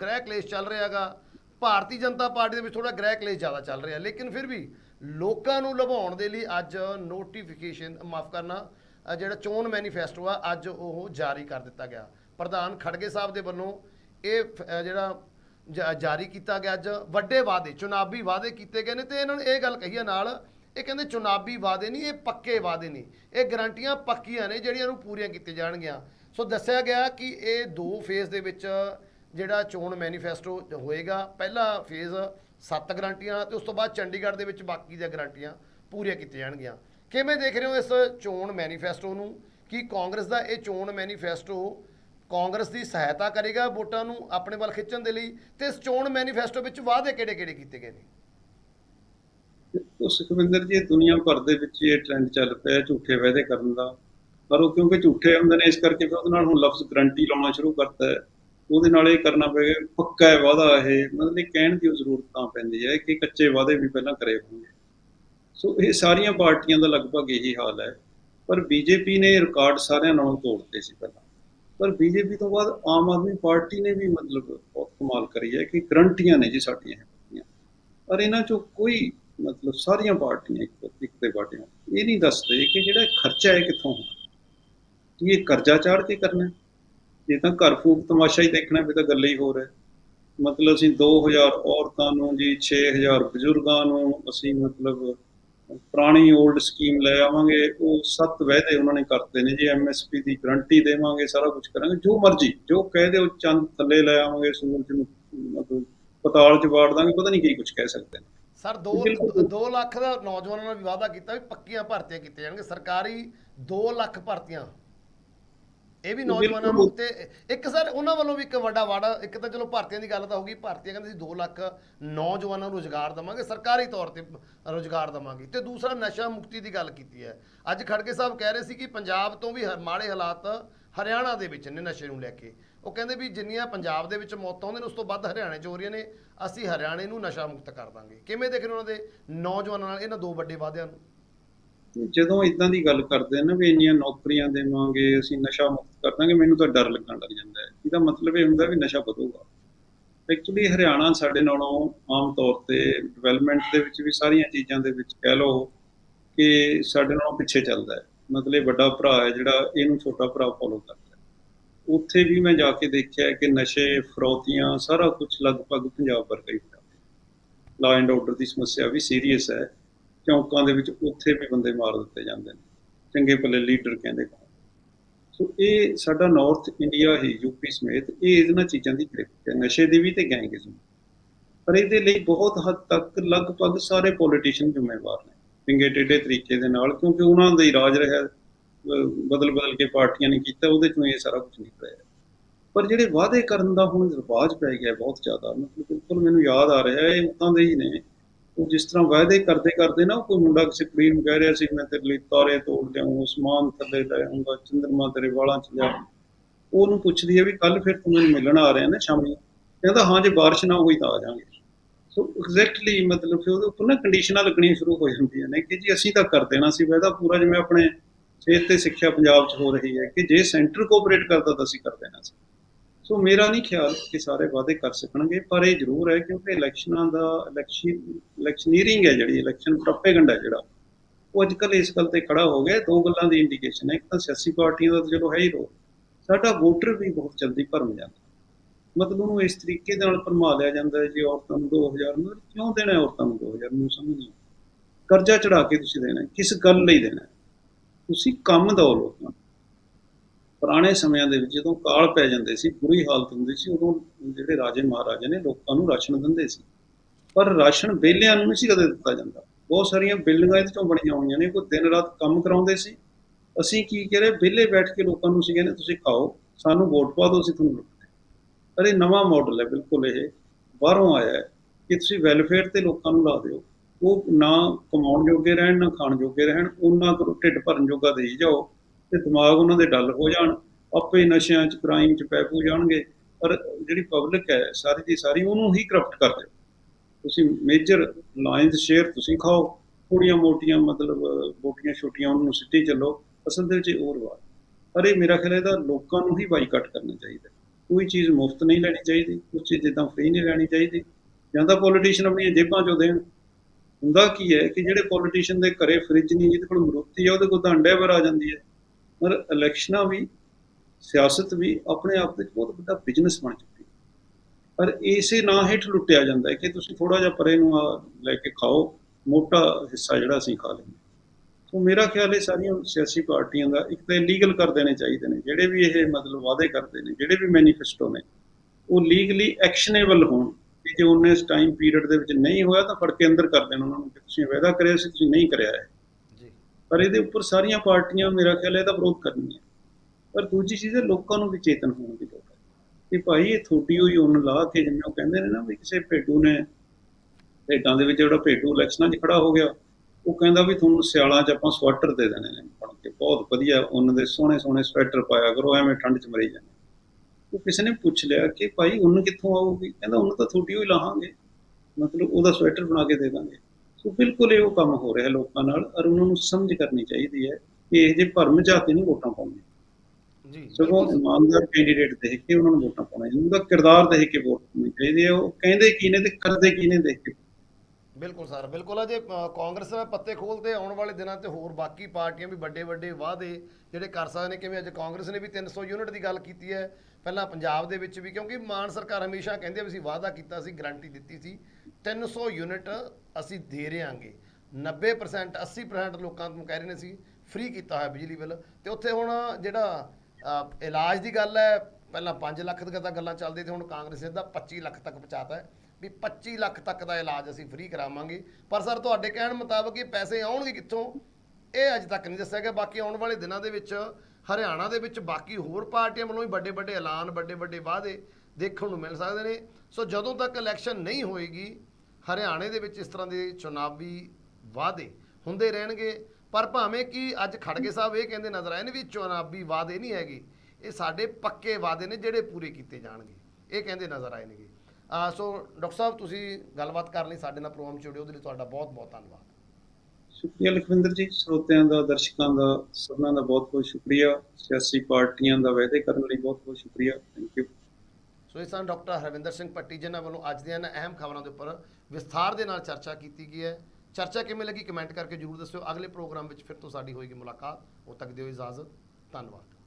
ਗ੍ਰਹਿ ਕਲੇਸ਼ ਚੱਲ ਰਿਹਾ ਹੈਗਾ। ਭਾਰਤੀ ਜਨਤਾ ਪਾਰਟੀ ਦੇ ਵਿੱਚ ਥੋੜਾ ਗ੍ਰਹਿ ਕਲੇਸ਼ ਜ਼ਿਆਦਾ ਚੱਲ ਰਿਹਾ, ਲੇਕਿਨ ਫਿਰ ਵੀ ਲੋਕਾਂ ਨੂੰ ਲੁਭਾਉਣ ਦੇ ਲਈ ਅੱਜ ਨੋਟੀਫਿਕੇਸ਼ਨ ਮਾਫ ਕਰਨਾ ਜਿਹੜਾ ਚੋਣ ਮੈਨੀਫੈਸਟੋ ਆ, ਅੱਜ ਉਹ ਜਾਰੀ ਕਰ ਦਿੱਤਾ ਗਿਆ। ਪ੍ਰਧਾਨ ਖੜਗੇ ਸਾਹਿਬ ਦੇ ਵੱਲੋਂ ਇਹ ਫ- ਜਿਹੜਾ ਜ- ਜਾਰੀ ਕੀਤਾ ਗਿਆ ਅੱਜ, ਵੱਡੇ ਵਾਅਦੇ, ਚੁਣਾਵੀ ਵਾਅਦੇ ਕੀਤੇ ਗਏ ਨੇ ਤੇ ਇਹਨਾਂ ਨੇ ਇਹ ਗੱਲ ਕਹੀ ਹੈ ਨਾਲ, ਇਹ ਕਹਿੰਦੇ ਚੁਣਾਵੀ ਵਾਅਦੇ ਨਹੀਂ, ਇਹ ਪੱਕੇ ਵਾਅਦੇ ਨੇ। ਇਹ ਗਰੰਟੀਆਂ ਪੱਕੀਆਂ ਨੇ, ਜਿਹੜੀਆਂ ਨੂੰ ਪੂਰੀਆਂ ਕੀਤੀਆਂ ਜਾਣਗੀਆਂ। ਸੋ ਦੱਸਿਆ ਗਿਆ ਕਿ ਇਹ ਦੋ ਫੇਜ਼ ਦੇ ਵਿੱਚ ਜਿਹੜਾ ਚੋਣ ਮੈਨੀਫੈਸਟੋ ਹੋਏਗਾ, ਪਹਿਲਾ ਫੇਜ਼ ਸੱਤ ਗਰੰਟੀਆਂ ਤੇ ਉਸ ਤੋਂ ਬਾਅਦ ਚੰਡੀਗੜ੍ਹ ਦੇ ਵਿੱਚ ਬਾਕੀ ਦੀਆਂ ਗਰੰਟੀਆਂ ਪੂਰੀਆਂ ਕੀਤੀਆਂ ਜਾਣਗੀਆਂ। ਕਿਵੇਂ ਦੇਖ ਰਹੇ ਹੋ ਇਸ ਚੋਣ ਮੈਨੀਫੈਸਟੋ ਨੂੰ? ਕਿ ਕਾਂਗਰਸ ਦਾ ਇਹ ਚੋਣ ਮੈਨੀਫੈਸਟੋ ਕਾਂਗਰਸ ਦੀ ਸਹਾਇਤਾ ਕਰੇਗਾ ਵੋਟਾਂ ਨੂੰ ਆਪਣੇ ਵੱਲ ਖਿੱਚਣ ਦੇ ਲਈ ਤੇ ਇਸ ਚੋਣ ਮੈਨੀਫੈਸਟੋ ਵਿੱਚ ਵਾਅਦੇ ਕਿਹੜੇ-ਕਿਹੜੇ ਕੀਤੇ ਗਏ ਨੇ? ਉਹ ਸੁਖਵਿੰਦਰ ਜੀ ਦੁਨੀਆ ਭਰ ਦੇ ਵਿੱਚ ਇਹ ਟ੍ਰੈਂਡ ਚੱਲ ਪਿਆ ਝੂਠੇ ਵਾਅਦੇ ਕਰਨ ਦਾ। ਪਰ ਉਹ ਕਿਉਂਕਿ ਝੂਠੇ ਹੁੰਦੇ ਨੇ, ਇਸ ਕਰਕੇ ਫਿਰ ਉਹਦੇ ਨਾਲ ਹੁਣ ਲਫ਼ਜ਼ ਗਰੰਟੀ ਲਾਉਣਾ ਸ਼ੁਰੂ ਕਰਤਾ ਹੈ। ਉਹਦੇ ਨਾਲ ਇਹ ਕਰਨਾ ਪਏਗਾ, ਪੱਕਾ ਹੈ ਵਾਅਦਾ ਇਹ, ਮਤਲਬ ਇਹ ਕਹਿਣ ਦੀ ਜ਼ਰੂਰਤ ਤਾਂ ਪੈਂਦੀ ਹੈ ਕਿ ਕੱਚੇ ਵਾਅਦੇ ਵੀ ਪਹਿਲਾਂ ਕਰੇ ਹੋਣਗੇ। ਸੋ ਇਹ ਸਾਰੀਆਂ ਪਾਰਟੀਆਂ ਦਾ ਲਗਭਗ ਇਹੀ ਹਾਲ ਹੈ। ਪਰ ਬੀਜੇਪੀ ਨੇ ਰਿਕਾਰਡ ਸਾਰਿਆਂ ਨਾਲੋਂ ਤੋੜਤੇ ਸੀ ਪਹਿਲਾਂ। ਪਰ ਬੀਜੇਪੀ ਤੋਂ ਬਾਅਦ ਆਮ ਆਦਮੀ ਪਾਰਟੀ ਨੇ ਵੀ ਮਤਲਬ ਬਹੁਤ ਕਮਾਲ ਕਰੀ ਹੈ ਕਿ ਗਰੰਟੀਆਂ ਨੇ ਜੀ ਸਾਡੀਆਂ ਹੈਗੀਆਂ ਪਰ ਇਹਨਾਂ ਚੋਂ ਕੋਈ ਮਤਲਬ ਸਾਰੀਆਂ ਪਾਰਟੀਆਂ ਇੱਕ ਇੱਕ ਦੇ ਪਾਰਟੀਆਂ ਇਹ ਨਹੀਂ ਦੱਸਦੇ ਕਿ ਜਿਹੜਾ ਖਰਚਾ ਹੈ ਕਿੱਥੋਂ ਹੋਣਾ। ਕੀ ਇਹ ਕਰਜ਼ਾ ਚਾੜ ਕੇ ਕਰਨਾ ਜੇ ਤਾਂ ਘਰ ਫੂਕ ਤਮਾਸ਼ਾ ਹੀ ਦੇਖਣਾ ਵੀ ਤਾਂ ਗੱਲ ਹੀ ਹੋਰ ਹੈ। ਮਤਲਬ ਅਸੀਂ 2000 ਔਰਤਾਂ ਨੂੰ ਜੀ 6000 ਬਜ਼ੁਰਗਾਂ ਨੂੰ ਅਸੀਂ ਮਤਲਬ ਪੁਰਾਣੀ 올ਡ ਸਕੀਮ ਲੈ ਆਵਾਂਗੇ ਉਹ ਸੱਤ ਵਾਅਦੇ ਉਹਨਾਂ ਨੇ ਕਰਤੇ ਨੇ ਜੀ ਐਮਐਸਪੀ ਦੀ ਗਰੰਟੀ ਦੇਵਾਂਗੇ ਸਾਰਾ ਕੁਝ ਕਰਾਂਗੇ ਜੋ ਮਰਜ਼ੀ ਜੋ ਕਹਿ ਦਿਓ ਚੰਦ ਥੱਲੇ ਲੈ ਆਵਾਂਗੇ ਸੂਰਜ ਨੂੰ ਮਤਲਬ ਪਤਾਲ ਚ ਵਾੜ ਦਾਂਗੇ ਪਤਾ ਨਹੀਂ ਕੀ ਕੁਝ ਕਹਿ ਸਕਦੇ ਨੇ ਸਰ 2 ਬਿਲਕੁਲ। 2 ਲੱਖ ਦਾ ਨੌਜਵਾਨਾਂ ਨਾਲ ਵੀ ਵਾਅਦਾ ਕੀਤਾ ਵੀ ਪੱਕੀਆਂ ਭਰਤੀਆਂ ਕੀਤੀਆਂ ਜਾਣਗੀਆਂ ਸਰਕਾਰੀ 2 ਲੱਖ ਭਰਤੀਆਂ ਇਹ ਵੀ ਨੌਜਵਾਨਾਂ ਨੂੰ ਤੇ ਇੱਕ ਸਰ ਉਹਨਾਂ ਵੱਲੋਂ ਵੀ ਇੱਕ ਵੱਡਾ ਵਾੜਾ ਇੱਕ ਤਾਂ ਚਲੋ ਭਰਤੀਆਂ ਦੀ ਗੱਲ ਤਾਂ ਹੋਗੀ ਭਰਤੀਆਂ ਕਹਿੰਦੇ ਸੀ 2 ਲੱਖ ਨੌਜਵਾਨਾਂ ਨੂੰ ਰੋਜ਼ਗਾਰ ਦਵਾਂਗੇ ਸਰਕਾਰੀ ਤੌਰ ਤੇ ਰੋਜ਼ਗਾਰ ਦਵਾਂਗੇ। ਤੇ ਦੂਸਰਾ ਨਸ਼ਾ ਮੁਕਤੀ ਦੀ ਗੱਲ ਕੀਤੀ ਹੈ। ਅੱਜ ਖੜਗੇ ਸਾਹਿਬ ਕਹਿ ਰਹੇ ਸੀ ਕਿ ਪੰਜਾਬ ਤੋਂ ਵੀ ਹ- ਮਾੜੇ ਹਾਲਾਤ ਹਰਿਆਣਾ ਦੇ ਵਿੱਚ ਨੇ ਨਸ਼ੇ ਨੂੰ ਲੈ ਕੇ। ਉਹ ਕਹਿੰਦੇ ਵੀ ਜਿੰਨੀਆਂ ਪੰਜਾਬ ਦੇ ਵਿੱਚ ਮੌਤਾਂ ਹੁੰਦੀਆਂ ਨੇ ਉਸ ਤੋਂ ਵੱਧ ਹਰਿਆਣੇ 'ਚ ਹੋ ਰਹੀਆਂ ਨੇ ਅਸੀਂ ਹਰਿਆਣੇ ਨੂੰ ਨਸ਼ਾ ਮੁਕਤ ਕਰ ਦਾਂਗੇ। ਕਿਵੇਂ ਦੇਖ ਰਹੇ ਹੋ ਉਹਨਾਂ ਦੇ ਨੌਜਵਾਨਾਂ ਨਾਲ ਇਹਨਾਂ ਦੋ ਵੱਡੇ ਵਾਅਦਿਆਂ ਨੂੰ? ਜਦੋਂ ਇਦਾਂ ਦੀ ਗੱਲ ਕਰਦੇ ਨਾ ਵੀ ਇੰਨੀਆਂ ਨੌਕਰੀਆਂ ਦੇਵਾਂਗੇ ਅਸੀਂ ਨਸ਼ਾ ਮੁਕਤ ਕਰ ਦਾਂਗੇ ਮੈਨੂੰ ਤਾਂ ਡਰ ਲੱਗਣ ਲੱਗ ਜਾਂਦਾ ਹੈ। ਇਹਦਾ ਮਤਲਬ ਇਹ ਹੁੰਦਾ ਵੀ ਨਸ਼ਾ ਵਧੂਗਾ। ਐਕਚੁਅਲੀ ਹਰਿਆਣਾ ਸਾਡੇ ਨਾਲੋਂ ਆਮ ਤੌਰ ਤੇ ਡਿਵੈਲਪਮੈਂਟ ਦੇ ਵਿੱਚ ਵੀ ਸਾਰੀਆਂ ਚੀਜ਼ਾਂ ਦੇ ਵਿੱਚ ਕਹਿ ਲਓ ਕਿ ਸਾਡੇ ਨਾਲੋਂ ਪਿੱਛੇ ਚੱਲਦਾ ਹੈ। ਮਤਲਬ ਵੱਡਾ ਭਰਾ ਹੈ ਜਿਹੜਾ ਇਹਨੂੰ ਛੋਟਾ ਭਰਾ ਫੋਲੋ ਕਰਦਾ ਹੈ। ਉੱਥੇ ਵੀ ਮੈਂ ਜਾ ਕੇ ਦੇਖਿਆ ਕਿ ਨਸ਼ੇ, ਫਰੋਤੀਆਂ, ਸਾਰਾ ਕੁਝ ਲਗਭਗ ਪੰਜਾਬ ਵਰਗਾ ਹੀ ਹੋਇਆ। ਲਾ ਐਂਡ ਆਰਡਰ ਦੀ ਸਮੱਸਿਆ ਵੀ ਸੀਰੀਅਸ ਹੈ। ਚੌਂਕਾਂ ਦੇ ਵਿੱਚ ਉੱਥੇ ਵੀ ਬੰਦੇ ਮਾਰ ਦਿੱਤੇ ਜਾਂਦੇ ਨੇ। ਚੰਗੇ ਭਲੇ ਲੀਡਰ ਕਹਿੰਦੇ ਕੌਣ ਸੋ ਇਹ ਸਾਡਾ ਨਾਰਥ ਇੰਡੀਆ ਹੀ ਯੂਪੀ ਸਮੇਤ, ਇਹ ਇਹਨਾਂ ਚੀਜ਼ਾਂ ਦੀ ਗ੍ਰਿਫਤ ਹੈ। ਨਸ਼ੇ ਦੀ ਵੀ ਤੇ ਗੈਂਗਿਜ਼ਮ ਪਰ ਇਹਦੇ ਲਈ ਬਹੁਤ ਹੱਦ ਤੱਕ ਲਗਭਗ ਸਾਰੇ ਪੋਲੀਟੀਸ਼ੀਅਨ ਜ਼ਿੰਮੇਵਾਰ ਨੇ ਪਿੰਗੇ ਟੇਢੇ ਤਰੀਕੇ ਦੇ ਨਾਲ, ਕਿਉਂਕਿ ਉਹਨਾਂ ਦਾ ਹੀ ਰਾਜ ਰਿਹਾ ਬਦਲ ਬਦਲ ਕੇ ਪਾਰਟੀਆਂ ਨੇ ਕੀਤਾ, ਉਹਦੇ ਚੋਂ ਇਹ ਸਾਰਾ ਕੁਝ ਨਿਕਲਿਆ। ਪਰ ਜਿਹੜੇ ਵਾਅਦੇ ਕਰਨ ਦਾ ਹੁਣ ਰਿਵਾਜ ਪੈ ਗਿਆ ਬਹੁਤ ਜ਼ਿਆਦਾ, ਮਤਲਬ ਬਿਲਕੁਲ ਮੈਨੂੰ ਯਾਦ ਆ ਰਿਹਾ, ਇਹ ਉਦਾਂ ਦੇ ਹੀ ਨੇ। ਉਹ ਜਿਸ ਤਰ੍ਹਾਂ ਵਾਅਦੇ ਕਰਦੇ ਕਰਦੇ ਨਾ ਕੋਈ ਮੁੰਡਾ ਕਿਸੇ ਕੁੜੀ ਨੂੰ ਕਹਿ ਰਿਹਾ ਸੀ, ਮੈਂ ਤੇਰੇ ਲਈ ਤਾਰੇ ਤੋੜ ਲਿਆਉਂ ਉਸਮਾਨ ਥੱਲੇ ਲੈ ਆਉਂਗਾ ਚੰਦਰਮਾ ਤੇਰੇ ਵਾਲਾਂ 'ਚ ਲਿਆ। ਉਹਨੂੰ ਪੁੱਛਦੀ ਹੈ ਵੀ ਕੱਲ ਫਿਰ ਤੂੰ ਮੈਨੂੰ ਮਿਲਣ ਆ ਰਿਹਾ ਨਾ ਸ਼ਾਮੀ? ਕਹਿੰਦਾ, ਹਾਂ, ਜੇ ਬਾਰਿਸ਼ ਨਾ ਹੋਈ ਤਾਂ ਆ ਜਾਾਂਗੇ ਸੋ ਐਗਜ਼ੈਕਟਲੀ ਮਤਲਬ ਕਿ ਉਹਦੇ ਉੱਪਰ ਨਾ ਕੰਡੀਸ਼ਨਾਂ ਲੱਗਣੀਆਂ ਸ਼ੁਰੂ ਹੋ ਜਾਂਦੀਆਂ ਨੇ ਕਿ ਜੀ ਅਸੀਂ ਤਾਂ ਕਰ ਦੇਣਾ ਸੀ ਵਾਅਦਾ ਪੂਰਾ, ਜਿਵੇਂ ਆਪਣੇ ਸਿਹਤ ਤੇ ਸਿੱਖਿਆ ਪੰਜਾਬ 'ਚ ਹੋ ਰਹੀ ਹੈ ਕਿ ਜੇ ਸੈਂਟਰ ਕੋਆਪਰੇਟ ਕਰਦਾ ਤਾਂ ਅਸੀਂ ਕਰ ਦੇਣਾ ਸੀ। ਸੋ ਮੇਰਾ ਨਹੀਂ ਖਿਆਲ ਕਿ ਸਾਰੇ ਵਾਅਦੇ ਕਰ ਸਕਣਗੇ, ਪਰ ਇਹ ਜ਼ਰੂਰ ਹੈ ਕਿਉਂਕਿ ਇਲੈਕਸ਼ਨਾਂ ਦਾ ਇਲੈਕਸ਼ਨ ਇਲੈਕਸ਼ਨੀਅਰਿੰਗ ਹੈ ਜਿਹੜੀ, ਇਲੈਕਸ਼ਨ ਪ੍ਰੋਪੇਗੈਂਡਾ ਜਿਹੜਾ, ਉਹ ਅੱਜ ਕੱਲ੍ਹ ਇਸ ਗੱਲ ਤੇ ਖੜਾ ਹੋ ਗਿਆ। ਦੋ ਗੱਲਾਂ ਦੀ ਇੰਡੀਕੇਸ਼ਨ ਹੈ। ਇੱਕ ਤਾਂ ਸਿਆਸੀ ਪਾਰਟੀਆਂ ਦਾ ਤਾਂ ਚਲੋ ਹੈ ਹੀ ਰੋ ਸਾਡਾ ਵੋਟਰ ਵੀ ਬਹੁਤ ਜਲਦੀ ਭਰਮ ਜਾਂਦਾ। ਮਤਲਬ ਉਹਨੂੰ ਇਸ ਤਰੀਕੇ ਦੇ ਨਾਲ ਭਰਮਾ ਲਿਆ ਜਾਂਦਾ ਹੈ ਜੀ ਔਰਤਾਂ ਨੂੰ 2000 ਨੂੰ, ਕਿਉਂ ਦੇਣਾ ਔਰਤਾਂ ਨੂੰ 2000 ਨੂੰ ਸਮਝ ਨਹੀਂ ਕਰਜ਼ਾ ਚੜਾ ਕੇ ਤੁਸੀਂ ਦੇਣਾ ਕਿਸ ਗੱਲ ਲਈ ਦੇਣਾ ਤੁਸੀਂ ਕੰਮ ਦਿਓ ਲੋਕਾਂ ਨੂੰ। ਪੁਰਾਣੇ ਸਮਿਆਂ ਦੇ ਵਿੱਚ ਜਦੋਂ ਕਾਲ ਪੈ ਜਾਂਦੇ ਸੀ, ਬੁਰੀ ਹਾਲਤ ਹੁੰਦੀ ਸੀ, ਉਦੋਂ ਜਿਹੜੇ ਰਾਜੇ ਮਹਾਰਾਜੇ ਨੇ ਲੋਕਾਂ ਨੂੰ ਰਾਸ਼ਨ ਦਿੰਦੇ ਸੀ। ਪਰ ਰਾਸ਼ਨ ਵਿਹਲਿਆਂ ਨੂੰ ਨਹੀਂ ਸੀ ਕਦੇ ਦਿੱਤਾ ਜਾਂਦਾ। ਬਹੁਤ ਸਾਰੀਆਂ ਬਿਲਡਿੰਗਾਂ ਇਹਦੇ ਚੋਂ ਬਣੀਆਂ ਹੋਈਆਂ ਨੇ, ਕੋਈ ਦਿਨ ਰਾਤ ਕੰਮ ਕਰਾਉਂਦੇ ਸੀ। ਅਸੀਂ ਕੀ ਕਹ ਰਹੇ ਵਿਹਲੇ ਬੈਠ ਕੇ ਲੋਕਾਂ ਨੂੰ ਸੀ ਕਹਿੰਦੇ, ਤੁਸੀਂ ਖਾਓ, ਸਾਨੂੰ ਵੋਟ ਪਾ ਦਿਓ, ਅਸੀਂ ਤੁਹਾਨੂੰ ਲੁੱਟਦੇ ਪਰ ਇਹ ਨਵਾਂ ਮਾਡਲ ਹੈ, ਬਿਲਕੁਲ ਇਹ। ਬਾਹਰੋਂ ਆਇਆ ਹੈ ਕਿ ਤੁਸੀਂ ਵੈਲਫੇਅਰ ਤੇ ਲੋਕਾਂ ਨੂੰ ਲਾ ਦਿਓ। ਉਹ ਨਾ ਕਮਾਉਣ ਜੋਗੇ ਰਹਿਣ, ਨਾ ਖਾਣ ਜੋਗੇ ਰਹਿਣ, ਉਹਨਾਂ ਕੋਲ ਢਿੱਡ ਭਰਨ ਜੋਗਾ ਦੇਈ ਜਾਓ। ਤੇ ਦਿਮਾਗ ਉਹਨਾਂ ਦੇ ਡੱਲ ਹੋ ਜਾਣ, ਆਪੇ ਨਸ਼ਿਆਂ 'ਚ ਕ੍ਰਾਈਮ 'ਚ ਪੈ ਪੂ ਜਾਣਗੇ। ਪਰ ਜਿਹੜੀ ਪਬਲਿਕ ਹੈ, ਸਾਰੀ ਦੀ ਸਾਰੀ ਉਹਨੂੰ ਹੀ ਕਰਪਟ ਕਰ ਦਿਓ। ਤੁਸੀਂ ਮੇਜਰ ਲਾਈਨਸ ਸ਼ੇਅਰ ਤੁਸੀਂ ਖਾਓ, ਥੋੜੀਆਂ ਮੋਟੀਆਂ ਮਤਲਬ ਮੋਟੀਆਂ ਛੋਟੀਆਂ ਉਹਨੂੰ ਸਿੱਟੀ ਚੱਲੋ, ਅਸਲ ਦੇ ਵਿੱਚ ਹੋਰ ਉਹ ਪਰ ਇਹ ਮੇਰਾ ਖਿਆਲ ਹੈ ਇਹਦਾ ਲੋਕਾਂ ਨੂੰ ਹੀ ਬਾਈਕਾਟ ਕਰਨਾ ਚਾਹੀਦਾ ਕੋਈ ਚੀਜ਼ ਮੁਫਤ ਨਹੀਂ ਲੈਣੀ ਚਾਹੀਦੀ ਕੁਝ ਚੀਜ਼ ਜਿੱਦਾਂ ਫ੍ਰੀ ਨਹੀਂ ਲੈਣੀ ਚਾਹੀਦੀ। ਜਾਂ ਤਾਂ ਪੋਲੀਟੀਸ਼ੀਅਨ ਆਪਣੀਆਂ ਜੇਬਾਂ 'ਚੋਂ ਦੇਣ। ਹੁੰਦਾ ਕੀ ਹੈ ਕਿ ਜਿਹੜੇ ਪੋਲੀਟੀਸ਼ੀਅਨ ਦੇ ਘਰੇ ਫ੍ਰਿਜ ਨਹੀਂ, ਜਿਹਦੇ ਕੋਲ ਮਰੂਤੀ ਆ, ਉਹਦੇ ਕੋਲ ਤਾਂ ਅੰਡੇ ਵਰ ਆ ਜਾਂਦੀ ਹੈ। ਪਰ ਇਲੈਕਸ਼ਨਾਂ ਵੀ, ਸਿਆਸਤ ਵੀ ਆਪਣੇ ਆਪ ਵਿੱਚ ਬਹੁਤ ਵੱਡਾ ਬਿਜ਼ਨਸ ਬਣ ਚੁੱਕੀ ਹੈ। ਪਰ ਇਸੇ ਨਾਂ ਹੇਠ ਲੁੱਟਿਆ ਜਾਂਦਾ ਹੈ ਕਿ ਤੁਸੀਂ ਥੋੜਾ ਜਿਹਾ ਪਰੇ ਨੂੰ ਆ ਲੈ ਕੇ ਖਾਓ, ਮੋਟਾ ਹਿੱਸਾ ਜਿਹੜਾ ਅਸੀਂ ਖਾ ਲੈਂਦੇ ਸੋ ਮੇਰਾ ਖਿਆਲ ਇਹ ਸਾਰੀਆਂ ਸਿਆਸੀ ਪਾਰਟੀਆਂ ਦਾ ਇੱਕ ਤਾਂ ਲੀਗਲ ਕਰ ਦੇਣੇ ਚਾਹੀਦੇ ਨੇ, ਜਿਹੜੇ ਵੀ ਇਹ ਮਤਲਬ ਵਾਅਦੇ ਕਰਦੇ ਨੇ, ਜਿਹੜੇ ਵੀ ਮੈਨੀਫੈਸਟੋ ਨੇ, ਉਹ ਲੀਗਲੀ ਐਕਸ਼ਨੇਬਲ ਹੋਣ ਕਿ ਜੇ ਉਹਨੇ ਇਸ ਟਾਈਮ ਪੀਰੀਅਡ ਦੇ ਵਿੱਚ ਨਹੀਂ ਹੋਇਆ ਤਾਂ ਫੜ ਕੇ ਅੰਦਰ ਕਰ ਦੇਣ ਉਹਨਾਂ ਨੂੰ। ਕਿ ਤੁਸੀਂ ਵਾਅਦਾ ਕਰਿਆ ਸੀ, ਤੁਸੀਂ ਨਹੀਂ ਕਰਿਆ ਹੈ ਪਰ ਇਹਦੇ ਉੱਪਰ ਸਾਰੀਆਂ ਪਾਰਟੀਆਂ, ਮੇਰਾ ਖਿਆਲ ਹੈ ਇਹਦਾ ਵਿਰੋਧ ਕਰਨਗੀਆਂ। ਪਰ ਦੂਜੀ ਚੀਜ਼ ਹੈ, ਲੋਕਾਂ ਨੂੰ ਵੀ ਚੇਤਨ ਹੋਣ ਦੀ ਲੋੜ ਹੈ। ਕਿ ਭਾਈ ਇਹ ਥੋੜੀ ਹੋਈ ਉਹਨ ਲਾ ਕੇ ਜਿਵੇਂ ਉਹ ਕਹਿੰਦੇ ਨੇ ਨਾ ਵੀ ਕਿਸੇ ਭੇਡੂ ਨੇ ਭੇਡਾਂ ਦੇ ਵਿੱਚ ਜਿਹੜਾ ਭੇਡੂ ਇਲੈਕਸ਼ਨਾਂ 'ਚ ਖੜਾ ਹੋ ਗਿਆ, ਉਹ ਕਹਿੰਦਾ ਵੀ ਤੁਹਾਨੂੰ ਸਿਆਲਾਂ 'ਚ ਆਪਾਂ ਸਵੈਟਰ ਦੇ ਦੇਣੇ ਨੇ ਬਣ ਕੇ। ਬਹੁਤ ਵਧੀਆ ਉਹਨਾਂ ਦੇ ਸੋਹਣੇ ਸੋਹਣੇ ਸਵੈਟਰ ਪਾਇਆ ਕਰੋ, ਐਵੇਂ ਠੰਡ 'ਚ ਮਰੀ ਜਾਂਦੇ। ਉਹ ਕਿਸੇ ਨੇ ਪੁੱਛ ਲਿਆ ਕਿ ਭਾਈ ਉਹਨ ਕਿੱਥੋਂ ਆਊਗੀ? ਕਹਿੰਦਾ ਉਹਨੂੰ ਤਾਂ ਥੋੜੀ ਹੋਈ ਲਾਹਾਂਗੇ। ਮਤਲਬ ਉਹਦਾ ਸਵੈਟਰ ਬਣਾ ਕੇ ਦੇ ਦਾਂਗੇ। ਸੋ ਬਿਲਕੁਲ ਇਹ ਕੰਮ ਹੋ ਰਿਹਾ ਲੋਕਾਂ ਨਾਲ ਔਰ ਉਹਨਾਂ ਨੂੰ ਸਮਝ ਕਰਨੀ ਚਾਹੀਦੀ ਹੈ ਕਿ ਇਹ ਜੇ ਭਰਮ ਝਾਤੇ ਨਹੀਂ ਵੋਟਾਂ ਪਾਉਣੀਆਂ ਜੀ ਸਗੋਂ। ਇਮਾਨਦਾਰ ਕੈਂਡੀਡੇਟ ਦੇਖ ਕੇ ਉਹਨਾਂ ਨੂੰ ਵੋਟਾਂ ਪਾਉਣਾ ਚਾਹੀਦਾ ਉਹਦਾ ਕਿਰਦਾਰ ਦੇਖ ਕੇ ਵੋਟ ਪਾਉਣੀ ਚਾਹੀਦੀ ਹੈ। ਉਹ ਕਹਿੰਦੇ ਕੀ ਨੇ ਤੇ ਕਰਦੇ ਕੀ ਨੇ ਦੇਖ ਕੇ। ਬਿਲਕੁਲ ਸਰ ਬਿਲਕੁਲ ਅਜੇ ਕਾਂਗਰਸ ਨੇ ਪੱਤੇ ਖੋਲਦੇ ਆਉਣ ਵਾਲੇ ਦਿਨਾਂ ਤੇ ਹੋਰ ਬਾਕੀ ਪਾਰਟੀਆਂ ਵੀ ਵੱਡੇ ਵੱਡੇ ਵਾਅਦੇ ਜਿਹੜੇ ਕਰ ਸਕਦੇ ਨੇ ਕਿਵੇਂ ਅੱਜ ਕਾਂਗਰਸ ਨੇ ਵੀ 300 ਯੂਨਿਟ ਦੀ ਗੱਲ ਕੀਤੀ ਹੈ ਪਹਿਲਾਂ ਪੰਜਾਬ ਦੇ ਵਿੱਚ ਵੀ ਕਿਉਂਕਿ ਮਾਨ ਸਰਕਾਰ ਹਮੇਸ਼ਾ ਕਹਿੰਦੇ ਵੀ ਅਸੀਂ ਵਾਅਦਾ ਕੀਤਾ ਸੀ ਗਰੰਟੀ ਦਿੱਤੀ ਸੀ 300 ਯੂਨਿਟ ਅਸੀਂ ਦੇ ਰਹੇਾਂਗੇ। 90% 80% ਲੋਕਾਂ ਨੂੰ ਕਹਿ ਰਹੇ ਨੇ ਸੀ ਫ੍ਰੀ ਕੀਤਾ ਹੋਇਆ ਬਿਜਲੀ ਬਿੱਲ। ਤੇ ਉੱਥੇ ਹੁਣ ਜਿਹੜਾ ਅ, ਇਲਾਜ ਦੀ ਗੱਲ ਹੈ ਪਹਿਲਾਂ 5 ਲੱਖ ਦੀਆਂ ਤਾਂ ਗੱਲਾਂ ਚੱਲਦੀਆਂ ਤੇ ਹੁਣ ਕਾਂਗਰਸ ਇਹਦਾ 25 ਲੱਖ ਤੱਕ ਪਹੁੰਚਾਤਾ ਹੈ। ਵੀ 25 ਲੱਖ ਤੱਕ ਦਾ ਇਲਾਜ ਅਸੀਂ ਫ੍ਰੀ ਕਰਾਵਾਂਗੇ। ਪਰ ਸਰ ਤੁਹਾਡੇ ਕਹਿਣ ਮੁਤਾਬਕ ਇਹ ਪੈਸੇ ਆਉਣਗੇ ਕਿੱਥੋਂ? ਇਹ ਅਜੇ ਤੱਕ ਨਹੀਂ ਦੱਸਿਆ ਗਿਆ। ਬਾਕੀ ਆਉਣ ਵਾਲੇ ਦਿਨਾਂ ਦੇ ਵਿੱਚ ਹਰਿਆਣਾ ਦੇ ਵਿੱਚ ਬਾਕੀ ਹੋਰ ਪਾਰਟੀਆਂ ਵੱਲੋਂ ਵੀ ਵੱਡੇ ਵੱਡੇ ਐਲਾਨ ਵੱਡੇ ਵੱਡੇ ਵਾਅਦੇ ਦੇਖਣ ਨੂੰ ਮਿਲ ਸਕਦੇ ਨੇ। ਸੋ ਜਦੋਂ ਤੱਕ ਇਲੈਕਸ਼ਨ ਨਹੀਂ ਹੋਏਗੀ, ਹਰਿਆਣੇ ਦੇ ਵਿੱਚ ਇਸ ਤਰ੍ਹਾਂ ਦੇ ਚੁਣਾਵੀ ਵਾਅਦੇ ਹੁੰਦੇ ਰਹਿਣਗੇ। ਪਰ ਭਾਵੇਂ ਕਿ ਅੱਜ ਖੜਗੇ ਸਾਹਿਬ ਇਹ ਕਹਿੰਦੇ ਨਜ਼ਰ ਆਏ ਨੇ ਵੀ ਚੁਣਾਵੀ ਵਾਅਦੇ ਨਹੀਂ ਹੈਗੇ। ਇਹ ਸਾਡੇ ਪੱਕੇ ਵਾਅਦੇ ਨੇ ਜਿਹੜੇ ਪੂਰੇ ਕੀਤੇ ਜਾਣਗੇ। ਇਹ ਕਹਿੰਦੇ ਨਜ਼ਰ ਆਏ ਨੇਗੇ। ਸੋ ਡਾਕਟਰ ਸਾਹਿਬ ਤੁਸੀਂ ਗੱਲਬਾਤ ਕਰਨ ਲਈ ਸਾਡੇ ਨਾਲ ਪ੍ਰੋਗਰਾਮ 'ਚ ਜੁੜੇ ਉਹਦੇ ਲਈ ਤੁਹਾਡਾ ਬਹੁਤ ਬਹੁਤ ਧੰਨਵਾਦ। ਸ਼ੁਕਰੀਆ ਲਖਵਿੰਦਰ ਜੀ ਸਰੋਤਿਆਂ ਦਾ ਦਰਸ਼ਕਾਂ ਦਾ ਸਭਨਾਂ ਦਾ ਬਹੁਤ ਬਹੁਤ ਸ਼ੁਕਰੀਆ। ਸਿਆਸੀ ਪਾਰਟੀਆਂ ਦਾ ਵਾਅਦੇ ਕਰਨ ਲਈ ਬਹੁਤ ਬਹੁਤ ਸ਼ੁਕਰੀਆ। ਥੈਂਕ ਯੂ ਸੋ ਇਸ ਤਰ੍ਹਾਂ ਡਾਕਟਰ ਹਰਵਿੰਦਰ ਸਿੰਘ ਪੱਟੀ ਜਿਨ੍ਹਾਂ ਵੱਲੋਂ ਅੱਜ ਦੀਆਂ ਇਹਨਾਂ ਅਹਿਮ ਖਬਰਾਂ ਦੇ ਉੱਪਰ ਵਿਸਥਾਰ ਦੇ ਨਾਲ ਚਰਚਾ ਕੀਤੀ ਗਈ ਹੈ। ਚਰਚਾ ਕਿਵੇਂ ਲੱਗੀ ਕਮੈਂਟ ਕਰਕੇ ਜਰੂਰ ਦੱਸਿਓ। ਅਗਲੇ ਪ੍ਰੋਗਰਾਮ ਵਿੱਚ ਫਿਰ ਤੋਂ ਸਾਡੀ ਹੋਏਗੀ ਮੁਲਾਕਾਤ। ਉਦ ਤੱਕ ਦਿਓ ਇਜਾਜ਼ਤ। ਧੰਨਵਾਦ।